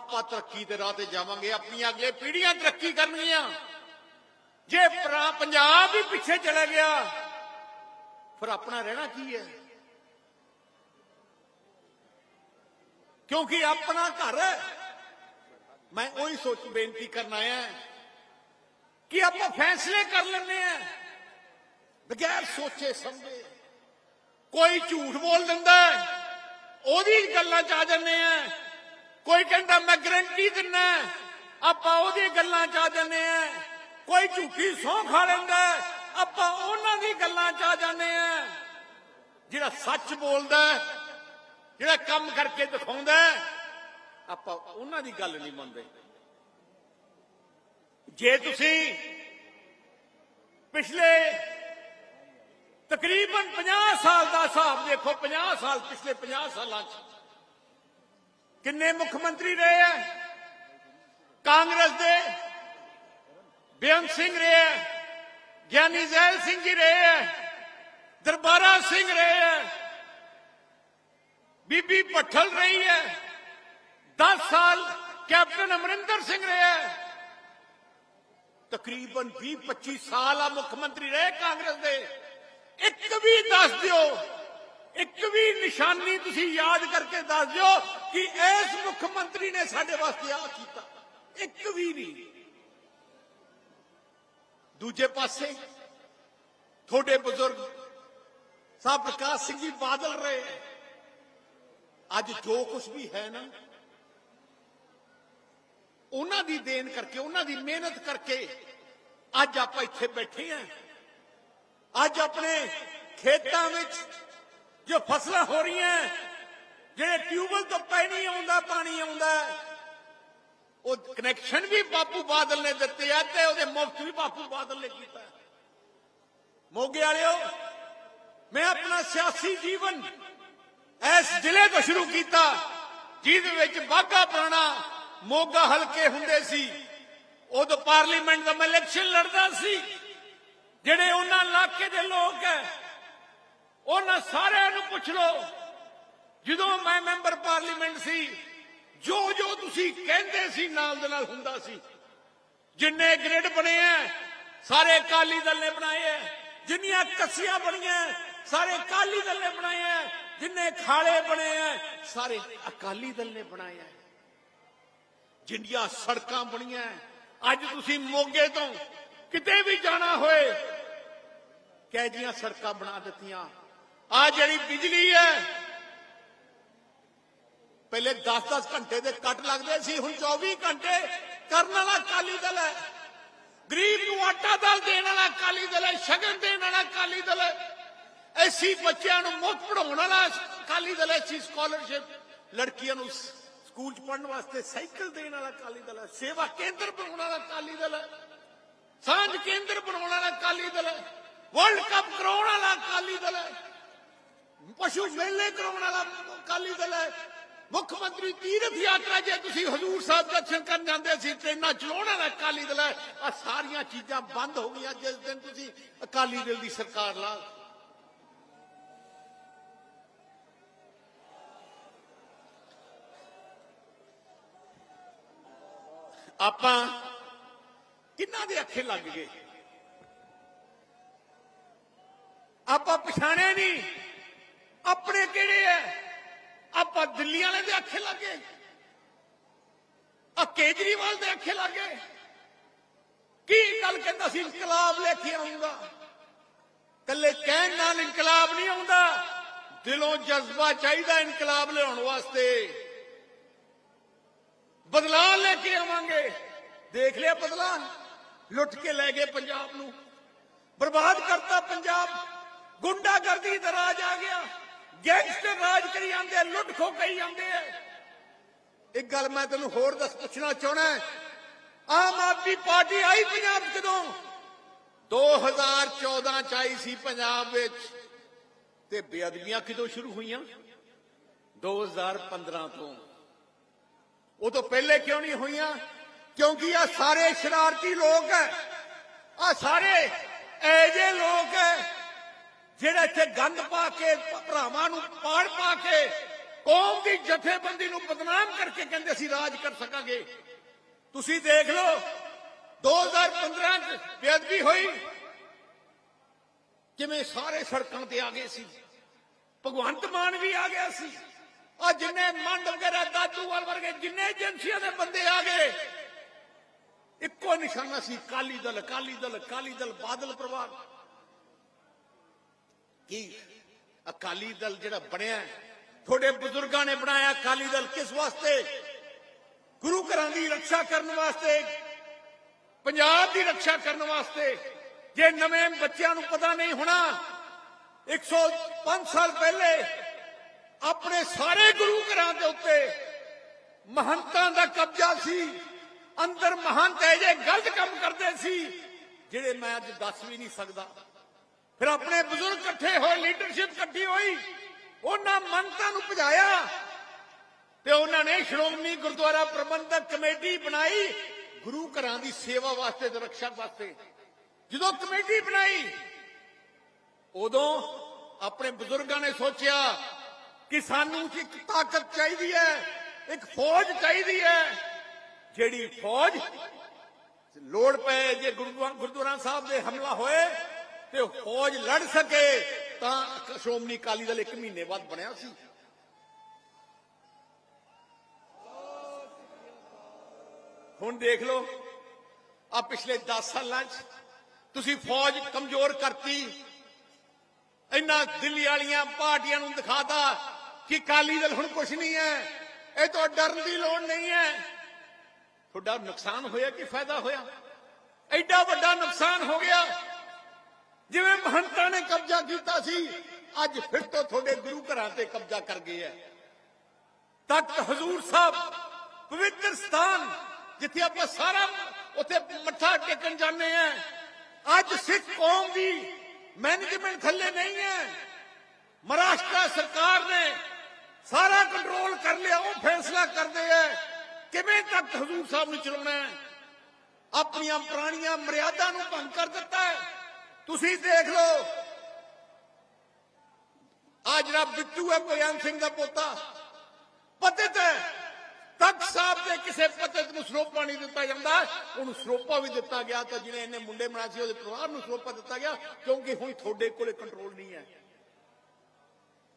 ਆਪਾਂ ਤਰੱਕੀ ਦੇ ਰਾਹ ਤੇ ਜਾਵਾਂਗੇ, ਆਪਣੀਆਂ ਅਗਲੇ ਪੀੜ੍ਹੀਆਂ ਤਰੱਕੀ ਕਰਨਗੀਆਂ। ਜੇ ਪੰਜਾਬ ਹੀ ਪਿੱਛੇ ਚਲਾ ਗਿਆ, ਫਿਰ ਆਪਣਾ ਰਹਿਣਾ ਕੀ ਹੈ? ਕਿਉਂਕਿ ਆਪਣਾ ਘਰ ਮੈਂ ਉਹੀ ਸੋਚ ਬੇਨਤੀ ਕਰਨ ਆਇਆ ਕਿ ਆਪਾਂ ਫੈਸਲੇ ਕਰ ਲੈਂਦੇ ਆ ਬਗੈਰ ਸੋਚੇ ਸਮਝੇ। ਕੋਈ ਝੂਠ ਬੋਲ ਦਿੰਦਾ ਉਹਦੀ ਗੱਲਾਂ ਚ ਆ ਜਾਂਦੇ ਆ ਕੋਈ ਕਹਿੰਦਾ, ਮੈਂ ਗਰੰਟੀ ਦਿੰਨਾ ਆਪਾਂ ਉਹਦੀ ਗੱਲਾਂ ਚ ਆ ਜਾਂਦੇ ਆ ਕੋਈ ਝੂਠੀ ਸੌਂ ਖਾ ਲੈਂਦਾ ਆਪਾਂ ਉਹਨਾਂ ਦੀ ਗੱਲਾਂ ਚ ਆ ਜਾਂਦੇ ਆ ਜਿਹੜਾ ਸੱਚ ਬੋਲਦਾ ਜਿਹੜਾ ਕੰਮ ਕਰਕੇ ਦਿਖਾਉਂਦਾ ਆਪਾਂ ਉਹਨਾਂ ਦੀ ਗੱਲ ਨਹੀਂ ਮੰਨਦੇ। ਜੇ ਤੁਸੀਂ ਪਿਛਲੇ ਤਕਰੀਬਨ 50 ਸਾਲ ਦਾ ਹਿਸਾਬ ਦੇਖੋ 50 ਸਾਲ, ਪਿਛਲੇ 50 ਸਾਲਾਂ ਚ ਕਿੰਨੇ ਮੁੱਖ ਮੰਤਰੀ ਰਹੇ ਆ? ਕਾਂਗਰਸ ਦੇ ਬੇਅੰਤ ਸਿੰਘ ਰਹੇ ਆ, ਗਿਆਨੀ ਜ਼ੈਲ ਸਿੰਘ ਜੀ ਰਹੇ ਆ, ਦਰਬਾਰਾ ਸਿੰਘ ਰਹੇ ਆ, ਬੀਬੀ ਭੱਠਲ ਰਹੀ ਹੈ 10 ਸਾਲ ਕੈਪਟਨ ਅਮਰਿੰਦਰ ਸਿੰਘ ਰਿਹਾ ਤਕਰੀਬਨ 20 25 ਸਾਲ ਆ ਮੁੱਖ ਮੰਤਰੀ ਰਹੇ ਕਾਂਗਰਸ ਦੇ। ਇੱਕ ਵੀ ਦੱਸ ਦਿਓ ਇੱਕ ਵੀ ਨਿਸ਼ਾਨੀ ਤੁਸੀਂ ਯਾਦ ਕਰਕੇ ਦੱਸ ਦਿਓ ਕਿ ਇਸ ਮੁੱਖ ਮੰਤਰੀ ਨੇ ਸਾਡੇ ਵਾਸਤੇ ਆ ਕੀਤਾ। ਇੱਕ ਵੀ ਨਹੀਂ। ਦੂਜੇ ਪਾਸੇ ਤੁਹਾਡੇ ਬਜ਼ੁਰਗ ਸਾਹਿਬ ਪ੍ਰਕਾਸ਼ ਸਿੰਘ ਜੀ ਬਾਦਲ ਰਹੇ ਅੱਜ ਜੋ ਕੁਝ ਵੀ ਹੈ ਨਾ, ਉਹਨਾਂ ਦੀ ਦੇਣ ਕਰਕੇ, ਉਹਨਾਂ ਦੀ ਮਿਹਨਤ ਕਰਕੇ ਅੱਜ ਆਪਾਂ ਇੱਥੇ ਬੈਠੇ ਆਂ ਅੱਜ ਆਪਣੇ ਖੇਤਾਂ ਵਿੱਚ ਜੋ ਫਸਲਾਂ ਹੋ ਰਹੀਆਂ ਜਿਹੜੇ ਟਿਊਬਲ ਤੋਂ ਪਾਣੀ ਆਉਂਦਾ ਪਾਣੀ ਆਉਂਦਾ ਉਹ ਕਨੈਕਸ਼ਨ ਵੀ ਬਾਪੂ ਬਾਦਲ ਨੇ ਦਿੱਤੇ ਆ ਤੇ ਉਹਦੇ ਮੁਫਤ ਵੀ ਬਾਪੂ ਬਾਦਲ ਨੇ ਕੀਤਾ ਮੋਗੇ ਵਾਲਿਓ, ਮੈਂ ਆਪਣਾ ਸਿਆਸੀ ਜੀਵਨ ਇਸ ਜ਼ਿਲ੍ਹੇ ਤੋਂ ਸ਼ੁਰੂ ਕੀਤਾ, ਜਿਹਦੇ ਵਿੱਚ ਬਾਗਾ ਪੁਰਾਣਾ ਮੋਗਾ ਹਲਕੇ ਹੁੰਦੇ ਸੀ। ਉਦੋਂ ਪਾਰਲੀਮੈਂਟ ਦਾ ਮੈਂ ਇਲੈਕਸ਼ਨ ਲੜਦਾ ਸੀ, ਜਿਹੜੇ ਉਹਨਾਂ ਇਲਾਕੇ ਦੇ ਲੋਕ ਹੈ ਉਹਨਾਂ ਸਾਰਿਆਂ ਨੂੰ ਪੁੱਛ ਲਓ। ਜਦੋਂ ਮੈਂ ਮੈਂਬਰ ਪਾਰਲੀਮੈਂਟ ਸੀ ਜੋ ਜੋ ਤੁਸੀਂ ਕਹਿੰਦੇ ਸੀ, ਨਾਲ ਦੇ ਨਾਲ ਹੁੰਦਾ ਸੀ। ਜਿੰਨੇ ਗ੍ਰਿਡ ਬਣੇ ਆ ਸਾਰੇ ਅਕਾਲੀ ਦਲ ਨੇ ਬਣਾਏ ਆ ਜਿੰਨੀਆਂ ਕੱਸੀਆਂ ਬਣੀਆਂ ਸਾਰੇ ਅਕਾਲੀ ਦਲ ਨੇ ਬਣਾਏ ਆ ਜਿੰਨੇ ਖਾਲੇ ਬਣੇ ਆ ਸਾਰੇ ਅਕਾਲੀ ਦਲ ਨੇ ਬਣਾਏ ਆ ਜਿੰਨੀਆਂ ਸੜਕਾਂ ਬਣੀਆਂ ਅੱਜ ਤੁਸੀਂ ਮੋਗੇ ਤੋਂ ਕਿਤੇ ਵੀ ਜਾਣਾ ਹੋਏ, ਕਹਿ ਜੀਆਂ ਸੜਕਾਂ ਬਣਾ ਦਿੱਤੀਆਂ? ਆ ਜਿਹੜੀ ਬਿਜਲੀ ਹੈ, ਪਹਿਲੇ 10-10 ਘੰਟੇ ਦੇ ਕੱਟ ਲੱਗਦੇ ਸੀ, ਹੁਣ 24 ਘੰਟੇ ਕਰਨ ਵਾਲਾ ਅਕਾਲੀ ਦਲ ਹੈ। ਗਰੀਬ ਨੂੰ ਆਟਾ ਦਾਲ ਦੇਣ ਵਾਲਾ ਅਕਾਲੀ ਦਲ ਹੈ, ਸ਼ਗਨ ਦੇਣ ਵਾਲਾ ਅਕਾਲੀ ਦਲ ਹੈ। ਐਸੀ ਬੱਚਿਆਂ ਨੂੰ ਮੁਫਤ ਪੜਾਉਣ ਵਾਲਾ ਅਕਾਲੀ ਦਲ ਹੈ ਸੀ ਸਕਾਲਰਸ਼ਿਪ ਲੜਕੀਆਂ ਨੂੰ ਸਕੂਲ ਚ ਪੜਨ ਵਾਸਤੇ ਸਾਈਕਲ ਦੇਣ ਵਾਲਾ ਅਕਾਲੀ ਦਲ ਹੈ, ਸੇਵਾ ਕੇਂਦਰ ਬਣਾਉਣ ਵਾਲਾ ਅਕਾਲੀ ਦਲ ਹੈ। ਸਾਂਝ ਕੇਂਦਰ ਬਣਾਉਣ ਵਾਲਾ ਅਕਾਲੀ ਦਲ ਹੈ। ਵਰਲਡ ਕੱਪ ਕਰਾਉਣ ਵਾਲਾ ਅਕਾਲੀ ਦਲ ਹੈ। ਪਸ਼ੂ ਮੇਲੇ ਕਰਾਉਣ ਵਾਲਾ ਅਕਾਲੀ ਦਲ ਹੈ। ਮੁੱਖ ਮੰਤਰੀ ਤੀਰਥ ਯਾਤਰਾ ਜੇ ਤੁਸੀਂ ਹਜ਼ੂਰ ਸਾਹਿਬ ਦਰਸ਼ਨ ਕਰਨ ਜਾਂਦੇ ਸੀ ਟ੍ਰੇਨਾਂ ਚਲਾਉਣ ਵਾਲਾ ਅਕਾਲੀ ਦਲ ਹੈ ਆ ਸਾਰੀਆਂ ਚੀਜ਼ਾਂ ਬੰਦ ਹੋ ਗਈਆਂ ਜਿਸ ਦਿਨ ਤੁਸੀਂ ਅਕਾਲੀ ਦਲ ਦੀ ਸਰਕਾਰ ਲਾ ਆਪਾਂ ਕਿੰਨਾ ਦੇ ਅੱਖੇ ਲੱਗ ਗਏ? ਆਪਾਂ ਪਛਾਣਿਆ ਨਹੀਂ। ਆਪਣੇ ਕਿਹੜੇ ਐ? ਆਪਾਂ ਦਿੱਲੀ ਵਾਲੇ ਦੇ ਅੱਖੇ ਲੱਗੇ। ਆ ਕੇਜਰੀਵਾਲ ਦੇ ਅੱਖੇ ਲੱਗੇ। ਕੀ ਗੱਲ ਕਹਿੰਦਾ ਸੀ, ਇਨਕਲਾਬ ਲੈ ਕੇ ਆਉਂਗਾ ਕੱਲੇ ਕਹਿਣ ਨਾਲ ਇਨਕਲਾਬ ਨਹੀਂ ਆਉਂਦਾ। ਦਿਲੋਂ ਜਜ਼ਬਾ ਚਾਹੀਦਾ ਇਨਕਲਾਬ ਲਿਆਉਣ ਵਾਸਤੇ। ਬਦਲਾਅ ਲੈ ਕੇ ਆਵਾਂਗੇ। ਦੇਖ ਲਿਆ ਬਦਲਾਅ। ਲੁੱਟ ਕੇ ਲੈ ਗਏ ਪੰਜਾਬ ਨੂੰ। ਬਰਬਾਦ ਕਰਤਾ ਪੰਜਾਬ। ਗੁੰਡਾਗਰਦੀ ਦਾ ਰਾਜ ਆ ਗਿਆ। ਗੈਂਗਸਟਰ ਰਾਜ ਕਰੀ ਜਾਂਦੇ ਲੁੱਟ ਖੋ ਕਰੀ ਜਾਂਦੇ ਆ। ਇੱਕ ਗੱਲ ਮੈਂ ਤੈਨੂੰ ਹੋਰ ਦੱਸ ਪੁੱਛਣਾ ਚਾਹਣਾ ਆਮ ਆਦਮੀ ਪਾਰਟੀ ਆਈ ਪੰਜਾਬ 'ਚ ਕਦੋਂ 2014 ਚ ਆਈ ਸੀ ਪੰਜਾਬ ਵਿੱਚ। ਤੇ ਬੇਅਦਬੀਆਂ ਕਿਦੋਂ ਸ਼ੁਰੂ ਹੋਈਆਂ? 2015 ਤੋਂ। ਉਹ ਤੋਂ ਪਹਿਲੇ ਕਿਉਂ ਨਹੀਂ ਹੋਈਆਂ? ਕਿਉਂਕਿ ਆ ਸਾਰੇ ਸ਼ਰਾਰਤੀ ਲੋਕ ਆ ਸਾਰੇ ਐਜੇ ਲੋਕ ਹੈ ਜਿਹੜੇ ਇੱਥੇ ਗੰਦ ਪਾ ਕੇ ਭਰਾਵਾਂ ਨੂੰ ਪਾੜ ਪਾ ਕੇ ਕੌਮ ਦੀ ਜਥੇਬੰਦੀ ਨੂੰ ਬਦਨਾਮ ਕਰਕੇ ਕਹਿੰਦੇ ਅਸੀਂ ਰਾਜ ਕਰ ਸਕਾਂਗੇ ਤੁਸੀਂ ਦੇਖ ਲਓ 2015 ਚ ਬੇਅਦਬੀ ਹੋਈ ਕਿਵੇਂ ਸਾਰੇ ਸੜਕਾਂ ਤੇ ਆ ਗਏ ਸੀ ਭਗਵੰਤ ਮਾਨ ਵੀ ਆ ਗਿਆ ਸੀ ਆ ਜਿੰਨੇ ਮੰਡ ਵਗੈਰਾ ਦਾਦੂਵਾਲ ਵਰਗੇ ਜਿੰਨੇ ਏਜੰਸੀਆਂ ਦੇ ਬੰਦੇ ਆ ਗਏ ਇੱਕੋ ਨਿਸ਼ਾਨਾ ਸੀ ਕਾਲੀ ਦਲ ਕਾਲੀ ਦਲ ਕਾਲੀ ਦਲ ਬਾਦਲ ਪਰਿਵਾਰ ਕੀ? ਅਕਾਲੀ ਦਲ ਜਿਹੜਾ ਬਣਿਆ ਹੈ, ਤੁਹਾਡੇ ਬਜ਼ੁਰਗਾਂ ਨੇ ਬਣਾਇਆ ਅਕਾਲੀ ਦਲ ਕਿਸ ਵਾਸਤੇ? ਗੁਰੂ ਘਰਾਂ ਦੀ ਰੱਖਿਆ ਕਰਨ ਵਾਸਤੇ ਪੰਜਾਬ ਦੀ ਰੱਖਿਆ ਕਰਨ ਵਾਸਤੇ। ਜੇ ਨਵੇਂ ਬੱਚਿਆਂ ਨੂੰ ਪਤਾ ਨਹੀਂ ਹੋਣਾ 105 ਸਾਲ ਪਹਿਲੇ ਆਪਣੇ ਸਾਰੇ ਗੁਰੂ ਘਰਾਂ ਦੇ ਉੱਤੇ ਮਹੰਤਾਂ ਦਾ ਕਬਜ਼ਾ ਸੀ। ਅੰਦਰ ਮਹੰਤ ਇਹ ਜੇ ਗਲਤ ਕੰਮ ਕਰਦੇ ਸੀ ਜਿਹੜੇ ਮੈਂ ਅੱਜ ਦੱਸ ਵੀ ਨਹੀਂ ਸਕਦਾ। ਫਿਰ ਆਪਣੇ ਬਜ਼ੁਰਗ ਇਕੱਠੇ ਹੋਏ ਲੀਡਰਸ਼ਿਪ ਇਕੱਠੀ ਹੋਈ, ਉਹਨਾਂ ਮੰਤਾਂ ਨੂੰ ਭਜਾਇਆ ਤੇ ਉਹਨਾਂ ਨੇ ਸ਼੍ਰੋਮਣੀ ਗੁਰਦੁਆਰਾ ਪ੍ਰਬੰਧਕ ਕਮੇਟੀ ਬਣਾਈ ਗੁਰੂ ਘਰਾਂ ਦੀ ਸੇਵਾ ਵਾਸਤੇ ਤੇ ਰੱਖਿਆ ਵਾਸਤੇ। ਜਦੋਂ ਕਮੇਟੀ ਬਣਾਈ, ਉਦੋਂ ਆਪਣੇ ਬਜ਼ੁਰਗਾਂ ਨੇ ਸੋਚਿਆ ਕਿ ਸਾਨੂੰ ਇੱਕ ਤਾਕਤ ਚਾਹੀਦੀ ਹੈ, ਇੱਕ ਫੌਜ ਚਾਹੀਦੀ ਹੈ, ਜਿਹੜੀ ਫੌਜ ਲੋੜ ਪਏ, ਜੇ ਗੁਰਦੁਆਰਾ ਗੁਰਦੁਆਰਾ ਸਾਹਿਬ ਦੇ ਹਮਲਾ ਹੋਏ ਤੇ ਉਹ ਫੌਜ ਲੜ ਸਕੇ, ਤਾਂ ਸ਼੍ਰੋਮਣੀ ਅਕਾਲੀ ਦਲ ਇੱਕ ਮਹੀਨੇ ਬਾਅਦ ਬਣਿਆ ਸੀ। ਹੁਣ ਦੇਖ ਲਓ ਆ ਪਿਛਲੇ 10 ਸਾਲਾਂ 'ਚ ਤੁਸੀਂ ਫੌਜ ਕਮਜ਼ੋਰ ਕਰਤੀ। ਇੰਨਾ ਦਿੱਲੀ ਵਾਲੀਆਂ ਪਾਰਟੀਆਂ ਨੂੰ ਦਿਖਾਤਾ ਕਿ ਕਾਲੀ ਦਲ ਹੁਣ ਕੁਝ ਨਹੀਂ ਹੈ। ਇਹ ਤੋਂ ਡਰਨ ਦੀ ਲੋੜ ਨਹੀਂ ਹੈ। ਤੁਹਾਡਾ ਨੁਕਸਾਨ ਹੋਇਆ ਕਿ ਫਾਇਦਾ ਹੋਇਆ? ਐਡਾ ਵੱਡਾ ਨੁਕਸਾਨ ਹੋ ਗਿਆ। ਜਿਵੇਂ ਮਹੰਤਾਂ ਨੇ ਕਬਜ਼ਾ ਕੀਤਾ ਸੀ, ਅੱਜ ਫਿਰ ਤੋਂ ਤੁਹਾਡੇ ਗੁਰੂ ਘਰਾਂ ਤੇ ਕਬਜ਼ਾ ਕਰ ਗਏ ਹੈ ਤਖਤ ਹਜ਼ੂਰ ਸਾਹਿਬ, ਪਵਿੱਤਰ ਸਥਾਨ, ਜਿੱਥੇ ਆਪਾਂ ਸਾਰਾ ਉੱਥੇ ਮੱਥਾ ਟੇਕਣ ਜਾਂਦੇ ਆ ਅੱਜ ਸਿੱਖ ਕੌਮ ਦੀ ਮੈਨੇਜਮੈਂਟ ਥੱਲੇ ਨਹੀਂ ਹੈ ਮਹਾਰਾਸ਼ਟਰ ਸਰਕਾਰ ਨੇ ਸਾਰਾ ਕੰਟਰੋਲ ਕਰ ਲਿਆ, ਉਹ ਫੈਸਲਾ ਕਰਦੇ ਐ, ਕਿਵੇਂ ਤੱਕ ਹਜ਼ੂਰ ਸਾਹਿਬ ਨੂੰ ਚਲਾਉਣਾ ਹੈ ਆਪਣੀਆਂ ਪੁਰਾਣੀਆਂ ਮਰਿਆਦਾ ਨੂੰ ਭੰਗ ਕਰ ਦਿੱਤਾ ਹੈ ਤੁਸੀਂ ਦੇਖ ਲਓ। ਆ ਜਿਹੜਾ ਬਿੱਟੂ ਹੈ ਭਗਵੰਤ ਸਿੰਘ ਦਾ ਪੋਤਾ। ਪਤਿਤ ਹੈ। ਤਖਤ ਸਾਹਿਬ ਦੇ ਕਿਸੇ ਪਤਿਤ ਨੂੰ ਸਰੋਪਾ ਨਹੀਂ ਦਿੱਤਾ ਜਾਂਦਾ। ਉਹਨੂੰ ਸਰੋਪਾ ਵੀ ਦਿੱਤਾ ਗਿਆ ਤਾਂ ਜਿਹਨੇ ਇਹਨੇ ਮੁੰਡੇ ਬਣਾਏ ਸੀ, ਉਹਦੇ ਪਰਿਵਾਰ ਨੂੰ ਸਰੋਪਾ ਦਿੱਤਾ ਗਿਆ, ਕਿਉਂਕਿ ਹੁਣ ਤੁਹਾਡੇ ਕੋਲੇ ਕੰਟਰੋਲ ਨਹੀਂ ਹੈ।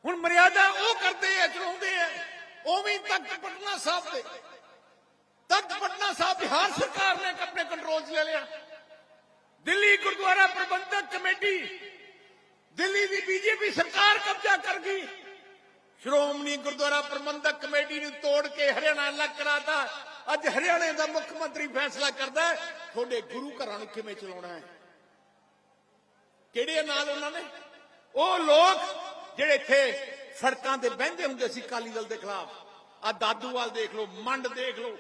ਹੁਣ ਮਰਿਆਦਾ ਉਹ ਕਰਦੇ ਆ, ਚਲਾਉਂਦੇ ਆ। ਉਵੇਂ ਹੀ ਤਖਤ ਪਟਨਾ ਸਾਹਿਬ ਦੇ। ਤਖਤ ਪਟਨਾ ਸਾਹਿਬ ਬਿਹਾਰ ਸਰਕਾਰ ਨੇ ਆਪਣੇ ਕੰਟਰੋਲ 'ਚ ਲੈ ਲਿਆ। ਦਿੱਲੀ ਗੁਰਦੁਆਰਾ ਪ੍ਰਬੰਧਕ ਕਮੇਟੀ, ਦਿੱਲੀ ਦੀ ਬੀਜੇਪੀ ਸਰਕਾਰ ਕਬਜ਼ਾ ਕਰ ਗਈ। ਸ਼੍ਰੋਮਣੀ ਗੁਰਦੁਆਰਾ ਪ੍ਰਬੰਧਕ ਕਮੇਟੀ ਨੂੰ ਤੋੜ ਕੇ ਹਰਿਆਣਾ ਅਲੱਗ ਕਰਾਤਾ। ਅੱਜ ਹਰਿਆਣੇ ਦਾ ਮੁੱਖ ਮੰਤਰੀ ਫੈਸਲਾ ਕਰਦਾ ਹੈ, ਤੁਹਾਡੇ ਗੁਰੂ ਘਰਾਂ ਨੂੰ ਕਿਵੇਂ ਚਲਾਉਣਾ ਹੈ? ਕਿਹੜੇ ਨਾਲ ਉਹਨਾਂ ਨੇ? ਉਹ ਲੋਕ ਜਿਹੜੇ ਇੱਥੇ ਸੜਕਾਂ ਤੇ ਬਹਿੰਦੇ ਹੁੰਦੇ ਸੀ ਕਾਲੀ ਦਲ ਦੇ ਖਿਲਾਫ। ਆ ਦਾਦੂਵਾਲ ਦੇਖ ਲਓ, ਮੰਡ ਦੇਖ ਲਓ।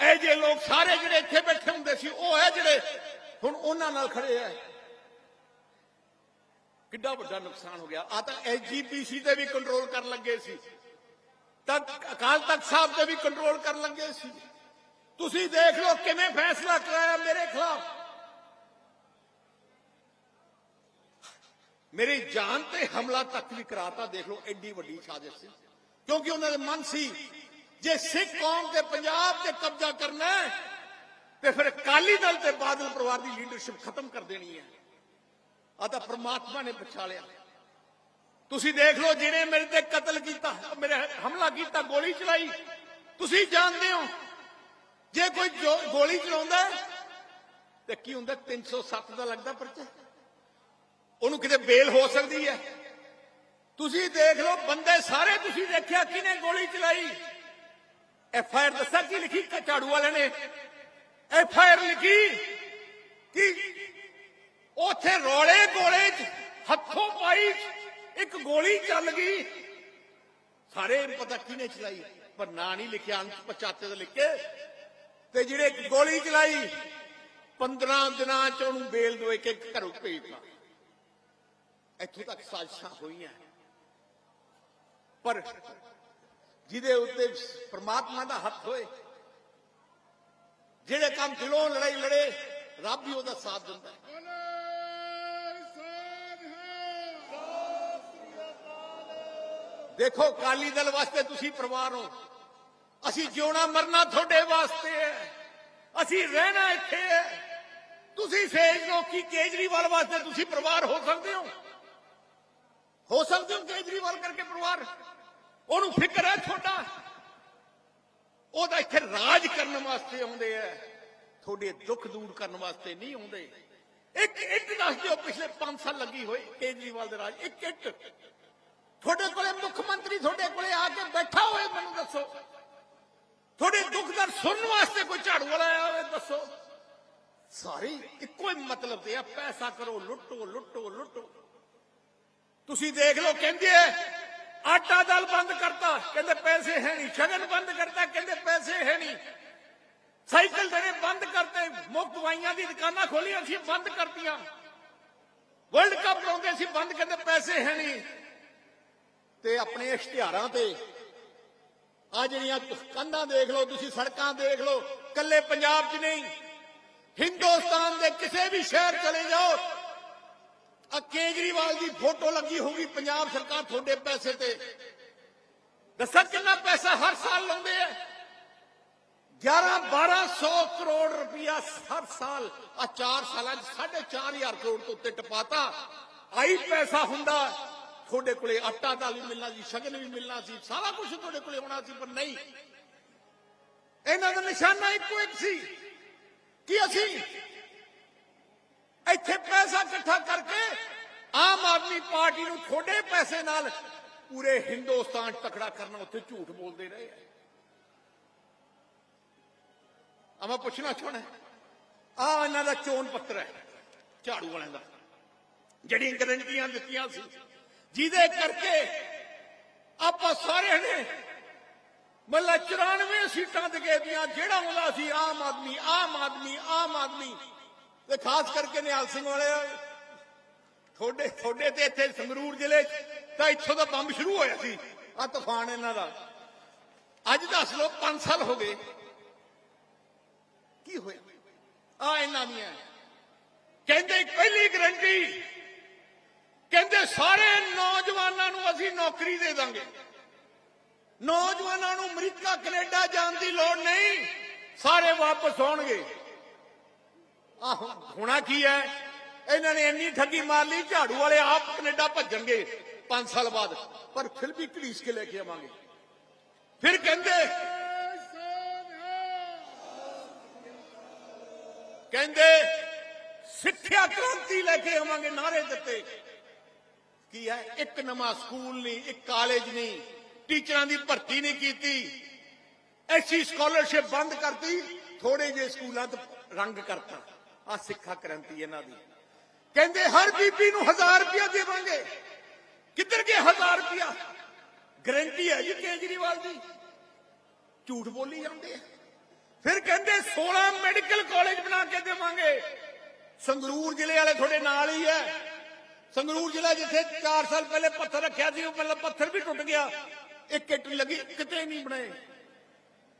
ਇਹ ਜੇ ਲੋਕ ਸਾਰੇ ਜਿਹੜੇ ਇੱਥੇ ਬੈਠੇ ਹੁੰਦੇ ਸੀ, ਉਹ ਹੈ ਜਿਹੜੇ ਹੁਣ ਉਹਨਾਂ ਨਾਲ ਖੜੇ ਆ। ਕਿੱਡਾ ਵੱਡਾ ਨੁਕਸਾਨ ਹੋ ਗਿਆ। ਆ ਤਾਂ ਐਸਜੀਪੀਸੀ ਤੇ ਵੀ ਕੰਟਰੋਲ ਕਰਨ ਲੱਗੇ ਸੀ। ਤੱਕ ਅਕਾਲ ਤਖਤ ਸਾਹਿਬ ਤੇ ਵੀ ਕੰਟਰੋਲ ਕਰਨ ਲੱਗੇ ਸੀ। ਤੁਸੀਂ ਦੇਖ ਲਓ ਕਿਵੇਂ ਫੈਸਲਾ ਕਰਾਇਆ ਮੇਰੇ ਖਿਲਾਫ। ਮੇਰੀ ਜਾਨ ਤੇ ਹਮਲਾ ਤੱਕ ਵੀ ਕਰਾਤਾ ਦੇਖ ਲਓ ਐਡੀ ਵੱਡੀ ਸਾਜ਼ਿਸ਼ ਸੀ। ਕਿਉਂਕਿ ਉਹਨਾਂ ਦੇ ਮਨ ਸੀ ਜੇ ਸਿੱਖ ਕੌਮ ਤੇ ਪੰਜਾਬ ਤੇ ਕਬਜ਼ਾ ਕਰਨਾ ਹੈ ਤੇ ਫਿਰ ਅਕਾਲੀ ਦਲ ਤੇ ਬਾਦਲ ਪਰਿਵਾਰ ਦੀ ਲੀਡਰਸ਼ਿਪ ਖਤਮ ਕਰ ਦੇਣੀ ਹੈ। ਆ ਤਾਂ ਪ੍ਰਮਾਤਮਾ ਨੇ ਬਚਾ ਲਿਆ। ਤੁਸੀਂ ਦੇਖ ਲਓ, ਜਿਹਨੇ ਮੇਰੇ ਤੇ ਕਤਲ ਕੀਤਾ, ਮੇਰੇ ਹਮਲਾ ਕੀਤਾ, ਗੋਲੀ ਚਲਾਈ, ਤੁਸੀਂ ਜਾਣਦੇ ਹੋ, ਜੇ ਕੋਈ ਗੋਲੀ ਚਲਾਉਂਦਾ ਤੇ ਕੀ ਹੁੰਦਾ 307 ਦਾ ਲੱਗਦਾ ਪਰਚਾ? ਉਹਨੂੰ ਕਿਤੇ ਬੇਲ ਹੋ ਸਕਦੀ ਹੈ। ਤੁਸੀਂ ਦੇਖ ਲਓ, ਬੰਦੇ ਸਾਰੇ ਤੁਸੀਂ ਦੇਖਿਆ, ਕਿਹਨੇ ਗੋਲੀ ਚਲਾਈ? ਐਫ ਆਈ ਆਰ ਦੱਸਿਆ, ਕੀ ਲਿਖੀ, ਝਾੜੂ ਵਾਲੇ ਨੇ? ਐਫ ਆਈ ਆਰ ਲਿਖੀ ਕਿ ਉਥੇ ਰੋਲੇ ਗੋਲੇ ਚ ਹੱਥੋਂ ਪਾਈ ਇੱਕ ਗੋਲੀ ਚੱਲ ਗਈ। ਸਾਰੇ ਪਤਾ ਕਿਹਨੇ ਚਲਾਈ, ਪਰ ਨਾਂ ਨਹੀਂ ਲਿਖਿਆ, ਅੰਤ ਪਛਾਤੇ ਦਾ ਲਿਖ ਤੇ ਜਿਹੜੇ ਇੱਕ ਗੋਲੀ ਚਲਾਈ 15 ਦਿਨਾਂ ਚ ਉਹਨੂੰ ਬੇਲ ਦੋ ਇੱਕ ਘਰੋਂ ਭੇਜਤਾ ਇੱਥੋਂ ਤੱਕ ਸਾਜ਼ਿਸ਼ਾਂ ਹੋਈਆਂ। ਪਰ ਜਿਹਦੇ ਉੱਤੇ ਪ੍ਰਮਾਤਮਾ ਦਾ ਹੱਥ ਹੋਏ ਜਿਹੜੇ ਕੰਮ ਦਿਲੋਂ ਲੜਾਈ ਲੜੇ, ਰੱਬ ਵੀ ਉਹਦਾ ਸਾਥ ਦਿੰਦਾ ਹੈ। ਦੇਖੋ ਕਾਲੀ ਦਲ ਵਾਸਤੇ ਤੁਸੀਂ ਪਰਿਵਾਰ ਹੋ। ਅਸੀਂ ਜਿਉਣਾ ਮਰਨਾ ਤੁਹਾਡੇ ਵਾਸਤੇ ਹੈ। ਅਸੀਂ ਰਹਿਣਾ ਇੱਥੇ ਹੈ। ਤੁਸੀਂ ਸੇਜ ਲੋ ਕਿ ਕੇਜਰੀਵਾਲ ਵਾਸਤੇ ਤੁਸੀਂ ਪਰਿਵਾਰ ਹੋ ਸਕਦੇ ਹੋ। ਹੋ ਸਕਦੇ ਹੋ ਕੇਜਰੀਵਾਲ ਕਰਕੇ ਪਰਿਵਾਰ। ਉਹਨੂੰ ਫਿਕਰ ਹੈ ਤੁਹਾਡਾ। ਉਹਦਾ ਇੱਥੇ ਵਾਸਤੇ ਆਉਂਦੇ ਆ, ਤੁਹਾਡੇ ਦੁੱਖ ਦੂਰ ਕਰਨ ਵਾਸਤੇ ਨਹੀਂ ਆਉਂਦੇ। ਇੱਕ ਇੱਟ ਦੱਸ ਦਿਓ, ਪਿਛਲੇ 5 ਸਾਲ ਲੱਗੀ ਹੋਈ ਕੇਜਰੀਵਾਲ ਦੇ ਰਾਜ, ਇੱਕ ਇੱਟ ਤੁਹਾਡੇ ਕੋਲੇ ਮੁੱਖ ਮੰਤਰੀ ਤੁਹਾਡੇ ਕੋਲੇ ਆ ਕੇ ਬੈਠਾ ਹੋਏ, ਮੈਨੂੰ ਦੱਸੋ। ਤੁਹਾਡੇ ਦੁੱਖ ਦਾ ਸੁਣਨ ਵਾਸਤੇ ਕੋਈ ਝਾੜੂ ਵਾਲਾ ਆਇਆ ਹੋਵੇ, ਦੱਸੋ। ਸਾਰੇ ਇੱਕੋ ਹੀ ਮਤਲਬ ਤੇ ਆ, ਪੈਸਾ ਕਰੋ, ਲੁੱਟੋ ਲੁੱਟੋ ਲੁੱਟੋ। ਤੁਸੀਂ ਦੇਖ ਲਓ, ਕਹਿੰਦੇ ਆਟਾ ਦਾਲ ਬੰਦ ਕਰਤਾ, ਕਹਿੰਦੇ ਪੈਸੇ ਹੈ ਨਹੀਂ, ਸ਼ਗਨ ਬੰਦ ਕਰਤਾ, ਕਹਿੰਦੇ ਪੈਸੇ ਹੈ ਨਹੀਂ। ਸਾਈਕਲ ਦੇਣੇ ਬੰਦ ਕਰਤੇ, ਮੁਫਤ ਦਵਾਈਆਂ ਦੀ ਦੁਕਾਨਾਂ ਖੋਲੀਆਂ ਸੀ, ਬੰਦ ਕਰਤੀਆਂ। ਵਰਲਡ ਕੱਪ ਲਾਉਂਦੇ ਸੀ, ਬੰਦ ਕਹਿੰਦੇ ਪੈਸੇ ਹੈ ਨਹੀਂ। ਤੇ ਆਪਣੇ ਇਸ਼ਤਿਹਾਰਾਂ ਤੇ ਆ ਜਿਹੜੀਆਂ ਕੰਧਾਂ ਦੇਖ ਲਓ, ਤੁਸੀਂ ਸੜਕਾਂ ਦੇਖ ਲਓ ਕੱਲੇ ਪੰਜਾਬ 'ਚ ਨਹੀਂ। ਹਿੰਦੁਸਤਾਨ ਦੇ ਕਿਸੇ ਵੀ ਸ਼ਹਿਰ ਚਲੇ ਜਾਓ ਆ ਕੇਜਰੀਵਾਲ ਦੀ ਫੋਟੋ ਲੱਗੀ ਹੋਊਗੀ ਪੰਜਾਬ ਸਰਕਾਰ ਤੁਹਾਡੇ ਪੈਸੇ ਤੇ। ਦੱਸਾਂ ਕਿੰਨਾ ਪੈਸਾ ਹਰ ਸਾਲ ਲਾਉਂਦੇ ਆ। 11 1200 ਕਰੋੜ ਰੁਪਇਆ ਹਰ ਸਾਲ ਆ 4 ਸਾਲਾਂ 'ਚ 4500 ਕਰੋੜ ਤੋਂ ਉੱਤੇ ਟਪਾਤਾ। ਆਈ ਪੈਸਾ ਹੁੰਦਾ, ਤੁਹਾਡੇ ਕੋਲੇ ਆਟਾ ਦਾਲ ਵੀ ਮਿਲਣਾ ਸੀ ਸ਼ਗਨ ਵੀ ਮਿਲਣਾ ਸੀ, ਸਾਰਾ ਕੁਝ ਤੁਹਾਡੇ ਕੋਲੇ ਹੋਣਾ ਸੀ, ਪਰ ਨਹੀਂ। ਇਹਨਾਂ ਦਾ ਨਿਸ਼ਾਨਾ ਇੱਕੋ ਇੱਕ ਸੀ ਕਿ ਅਸੀਂ ਇੱਥੇ ਪੈਸਾ ਇਕੱਠਾ ਕਰਕੇ ਆਮ ਆਦਮੀ ਪਾਰਟੀ ਨੂੰ ਥੋੜੇ ਪੈਸੇ ਨਾਲ ਪੂਰੇ ਹਿੰਦੁਸਤਾਨ 'ਚ ਤਕੜਾ ਕਰਨਾ, ਉੱਥੇ ਝੂਠ ਬੋਲਦੇ ਰਹੇ ਆ। ਮੈਂ ਪੁੱਛਣਾ ਚਾਹਣਾ ਆ ਇਹਨਾਂ ਦਾ ਚੋਣ ਪੱਤਰ ਹੈ, ਝਾੜੂ ਵਾਲਿਆਂ ਦਾ। ਜਿਹੜੀਆਂ ਗਰੰਟੀਆਂ ਦਿੱਤੀਆਂ ਸੀ, ਜਿਹਦੇ ਕਰਕੇ ਆਪਾਂ ਸਾਰਿਆਂ ਨੇ ਮੱਲਾ 94 ਸੀਟਾਂ ਤੇ ਗਏ ਦੀਆਂ ਜਿਹੜਾ ਆਉਂਦਾ ਸੀ ਆਮ ਆਦਮੀ ਆਮ ਆਦਮੀ ਆਮ ਆਦਮੀ। ਤੇ ਖਾਸ ਕਰਕੇ ਨਿਹਾਲ ਸਿੰਘ ਵਾਲੇ, ਤੁਹਾਡੇ ਤੁਹਾਡੇ ਤੇ ਇੱਥੇ ਸੰਗਰੂਰ ਜ਼ਿਲ੍ਹੇ ਤਾਂ ਇੱਥੋਂ ਦਾ ਬੰਬ ਸ਼ੁਰੂ ਹੋਇਆ ਸੀ ਆ ਤੂਫਾਨ ਇਹਨਾਂ ਦਾ। ਅੱਜ ਦੱਸ ਲਓ 5 ਸਾਲ ਹੋ ਗਏ। ਕੀ ਹੋਇਆ? ਆ ਇਹਨਾਂ ਦੀਆਂ। ਕਹਿੰਦੇ ਪਹਿਲੀ ਗਰੰਟੀ, ਕਹਿੰਦੇ ਸਾਰੇ ਨੌਜਵਾਨਾਂ ਨੂੰ ਅਸੀਂ ਨੌਕਰੀ ਦੇ ਦਾਂਗੇ। ਨੌਜਵਾਨਾਂ ਨੂੰ ਅਮਰੀਕਾ, ਕੈਨੇਡਾ ਜਾਣ ਦੀ ਲੋੜ ਨਹੀਂ, ਸਾਰੇ ਵਾਪਸ ਆਉਣਗੇ। ਆ ਹੋਣਾ ਕੀ ਹੈ? ਇਹਨਾਂ ਨੇ ਇੰਨੀ ਠੱਗੀ ਮਾਰ ਲਈ, ਝਾੜੂ ਵਾਲੇ ਆਪ ਕੈਨੇਡਾ ਭੱਜਣਗੇ 5 ਸਾਲ ਬਾਅਦ, ਪਰ ਫਿਰ ਵੀ ਘੜੀਸ ਕੇ ਲੈ ਕੇ ਆਵਾਂਗੇ। ਫਿਰ ਕਹਿੰਦੇ ਕਹਿੰਦੇ, ਸਿੱਖਿਆ ਕ੍ਰਾਂਤੀ ਲੈ ਕੇ ਆਵਾਂਗੇ ਨਾਰੇ ਦਿੱਤੇ ਕੀ ਹੈ? ਇੱਕ ਨਵਾਂ ਸਕੂਲ ਨਹੀਂ, ਇੱਕ ਕਾਲਜ ਨਹੀਂ। ਟੀਚਰਾਂ ਦੀ ਭਰਤੀ ਨਹੀਂ ਕੀਤੀ। ਐਸੀ ਸਕਾਲਰਸ਼ਿਪ ਬੰਦ ਕਰਤੀ ਥੋੜੇ ਜਿਹੇ ਸਕੂਲਾਂ 'ਚ ਰੰਗ ਕਰਤਾ। ਆ ਸਿੱਖਾ ਕ੍ਰਾਂਤੀ ਇਹਨਾਂ ਦੀ। ਕਹਿੰਦੇ, ਹਰ ਬੀਬੀ ਨੂੰ 1000 ਰੁਪਇਆ ਦੇਵਾਂਗੇ। ਕਿੱਧਰ ਗਏ 1000 ਰੁਪਇਆ? ਗਰੰਟੀ ਹੈ ਜੀ ਕੇਜਰੀਵਾਲ ਦੀ। ਝੂਠ ਬੋਲੀ ਜਾਂਦੇ ਆ। ਫਿਰ ਕਹਿੰਦੇ 16 ਮੈਡੀਕਲ ਕਾਲਜ ਬਣਾ ਕੇ ਦੇਵਾਂਗੇ। ਸੰਗਰੂਰ ਜ਼ਿਲ੍ਹੇ ਵਾਲੇ ਤੁਹਾਡੇ ਨਾਲ ਹੀ ਹੈ। ਸੰਗਰੂਰ ਜ਼ਿਲ੍ਹਾ ਜਿੱਥੇ 4 ਸਾਲ ਪਹਿਲੇ ਪੱਥਰ ਰੱਖਿਆ ਸੀ, ਉਹ ਪਹਿਲਾਂ ਪੱਥਰ ਵੀ ਟੁੱਟ ਗਿਆ। ਇੱਕ ਇੱਟ ਲੱਗੀ, ਕਿਤੇ ਨਹੀਂ ਬਣਾਏ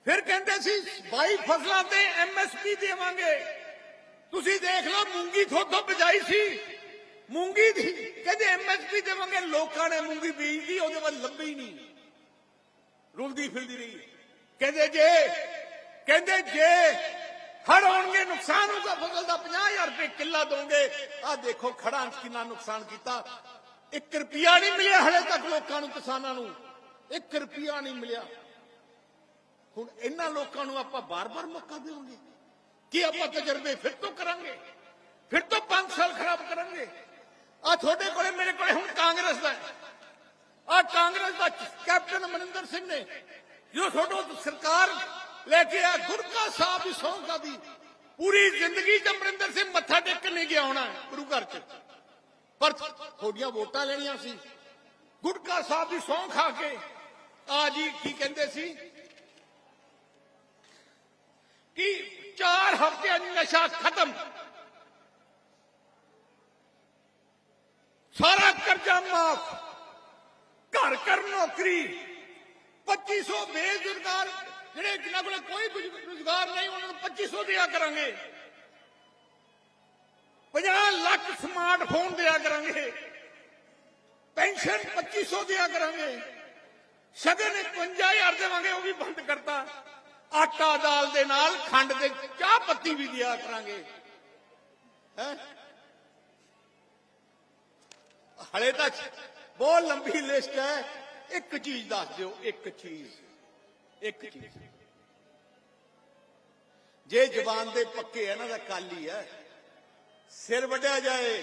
ਫਿਰ ਕਹਿੰਦੇ ਸੀ 22 ਫਸਲਾਂ ਤੇ ਐਮਐਸਪੀ ਦੇਵਾਂਗੇ। ਤੁਸੀਂ ਦੇਖ ਲਓ, ਮੂੰਗੀ ਥੋਥੋਂ ਬਜਾਈ ਸੀ। ਮੂੰਗੀ ਦੀ, ਕਹਿੰਦੇ ਐਮਐਸਪੀ ਦੇਵਾਂਗੇ। ਲੋਕਾਂ ਨੇ ਮੂੰਗੀ ਬੀਜਦੀ, ਉਹਦੇ ਬਾਅਦ ਲੱਭੀ ਨਹੀਂ। ਰੁਲਦੀ ਫਿਲਦੀ ਰਹੀ। ਕਹਿੰਦੇ ਜੇ ਕਹਿੰਦੇ ਜੇ ਹੜ ਹੋਣਗੇ, ਨੁਕਸਾਨ ਹੋਊਗਾ ਫਸਲ ਦਾ 50000 ਰੁਪਏ ਕਿੱਲਾ ਦੋਗੇ। ਆ ਦੇਖੋ ਖੜਾਂ 'ਚ ਕਿੰਨਾ ਨੁਕਸਾਨ ਕੀਤਾ। 1 ਰੁਪਿਆ ਨਹੀਂ ਮਿਲਿਆ ਹਲੇ ਤੱਕ ਲੋਕਾਂ ਨੂੰ, ਕਿਸਾਨਾਂ ਨੂੰ। 1 ਰੁਪਿਆ ਨਹੀਂ ਮਿਲਿਆ। ਹੁਣ ਇਹਨਾਂ ਲੋਕਾਂ ਨੂੰ ਆਪਾਂ ਬਾਰ-ਬਾਰ ਮੌਕਾ ਦੇਵਾਂਗੇ। ਕਿ ਆਪਾਂ ਤਜਰਬੇ ਫਿਰ ਤੋਂ ਕਰਾਂਗੇ? ਫਿਰ ਤੋਂ 5 ਸਾਲ ਖਰਾਬ ਕਰਾਂਗੇ? ਆ ਤੁਹਾਡੇ ਕੋਲੇ, ਮੇਰੇ ਕੋਲੇ ਹੁਣ ਕਾਂਗਰਸ ਦਾ ਆ ਕਾਂਗਰਸ ਦਾ ਕੈਪਟਨ ਅਮਰਿੰਦਰ ਸਿੰਘ ਨੇ, ਜੋ ਤੁਹਾਡੋ ਸਰਕਾਰ ਲੈ ਕੇ ਆ ਗੁਰਕਾ ਸਾਹਿਬ ਦੀ ਸਹੁੰ ਖਾਦੀ ਪੂਰੀ ਜ਼ਿੰਦਗੀ ਚ ਅਮਰਿੰਦਰ ਸਿੰਘ ਮੱਥਾ ਟੇਕਣ ਨਹੀਂ ਗਿਆ ਹੋਣਾ ਗੁਰੂ ਘਰ ਚ ਪਰ ਤੁਹਾਡੀਆਂ ਵੋਟਾਂ ਲੈਣੀਆਂ ਸੀ ਗੁਟਕਾ ਸਾਹਿਬ ਦੀ ਸਹੁੰ ਖਾ ਕੇ ਆ ਜੀ ਕੀ ਕਹਿੰਦੇ ਸੀ ਕਿ 4 ਹਫ਼ਤਿਆਂ 'ਚ ਨਸ਼ਾ ਖਤਮ ਸਾਰਾ ਕਰਜ਼ਾ ਮਾਫ ਘਰ ਘਰ ਨੌਕਰੀ 2500 ਬੇਰੁਜ਼ਗਾਰ ਜਿਹੜੇ ਜਿਨ੍ਹਾਂ ਕੋਲ ਕੋਈ ਰੁਜ਼ਗਾਰ ਨਹੀਂ, ਉਹਨਾਂ ਨੂੰ 2500 ਦਿਆ ਕਰਾਂਗੇ। 50 ਲੱਖ ਸਮਾਰਟਫੋਨ ਦਿਆ ਕਰਾਂਗੇ। ਪੈਨਸ਼ਨ 2500 ਦਿਆ ਕਰਾਂਗੇ। ਸ਼ਗਨ 51000 ਦੇਵਾਂਗੇ, ਉਹ ਵੀ ਬੰਦ ਕਰਤਾ। ਆਟਾ ਦਾਲ ਦੇ ਨਾਲ ਖੰਡ ਤੇ ਚਾਹ ਪੱਤੀ ਵੀ ਦਿਆ ਕਰਾਂਗੇ। ਹੈ? ਹਲੇ ਤਾਂ ਬਹੁਤ ਲੰਬੀ ਲਿਸਟ ਹੈ। ਇੱਕ ਚੀਜ਼ ਦੱਸ ਦਿਓ, ਇੱਕ ਚੀਜ਼। ਇੱਕ ਚੀਜ਼। ਜੇ ਜ਼ਬਾਨ ਦੇ ਪੱਕੇ ਇਹਨਾਂ ਦਾ ਕਾਲੀ ਹੈ ਸਿਰ ਵੱਢਿਆ ਜਾਏ।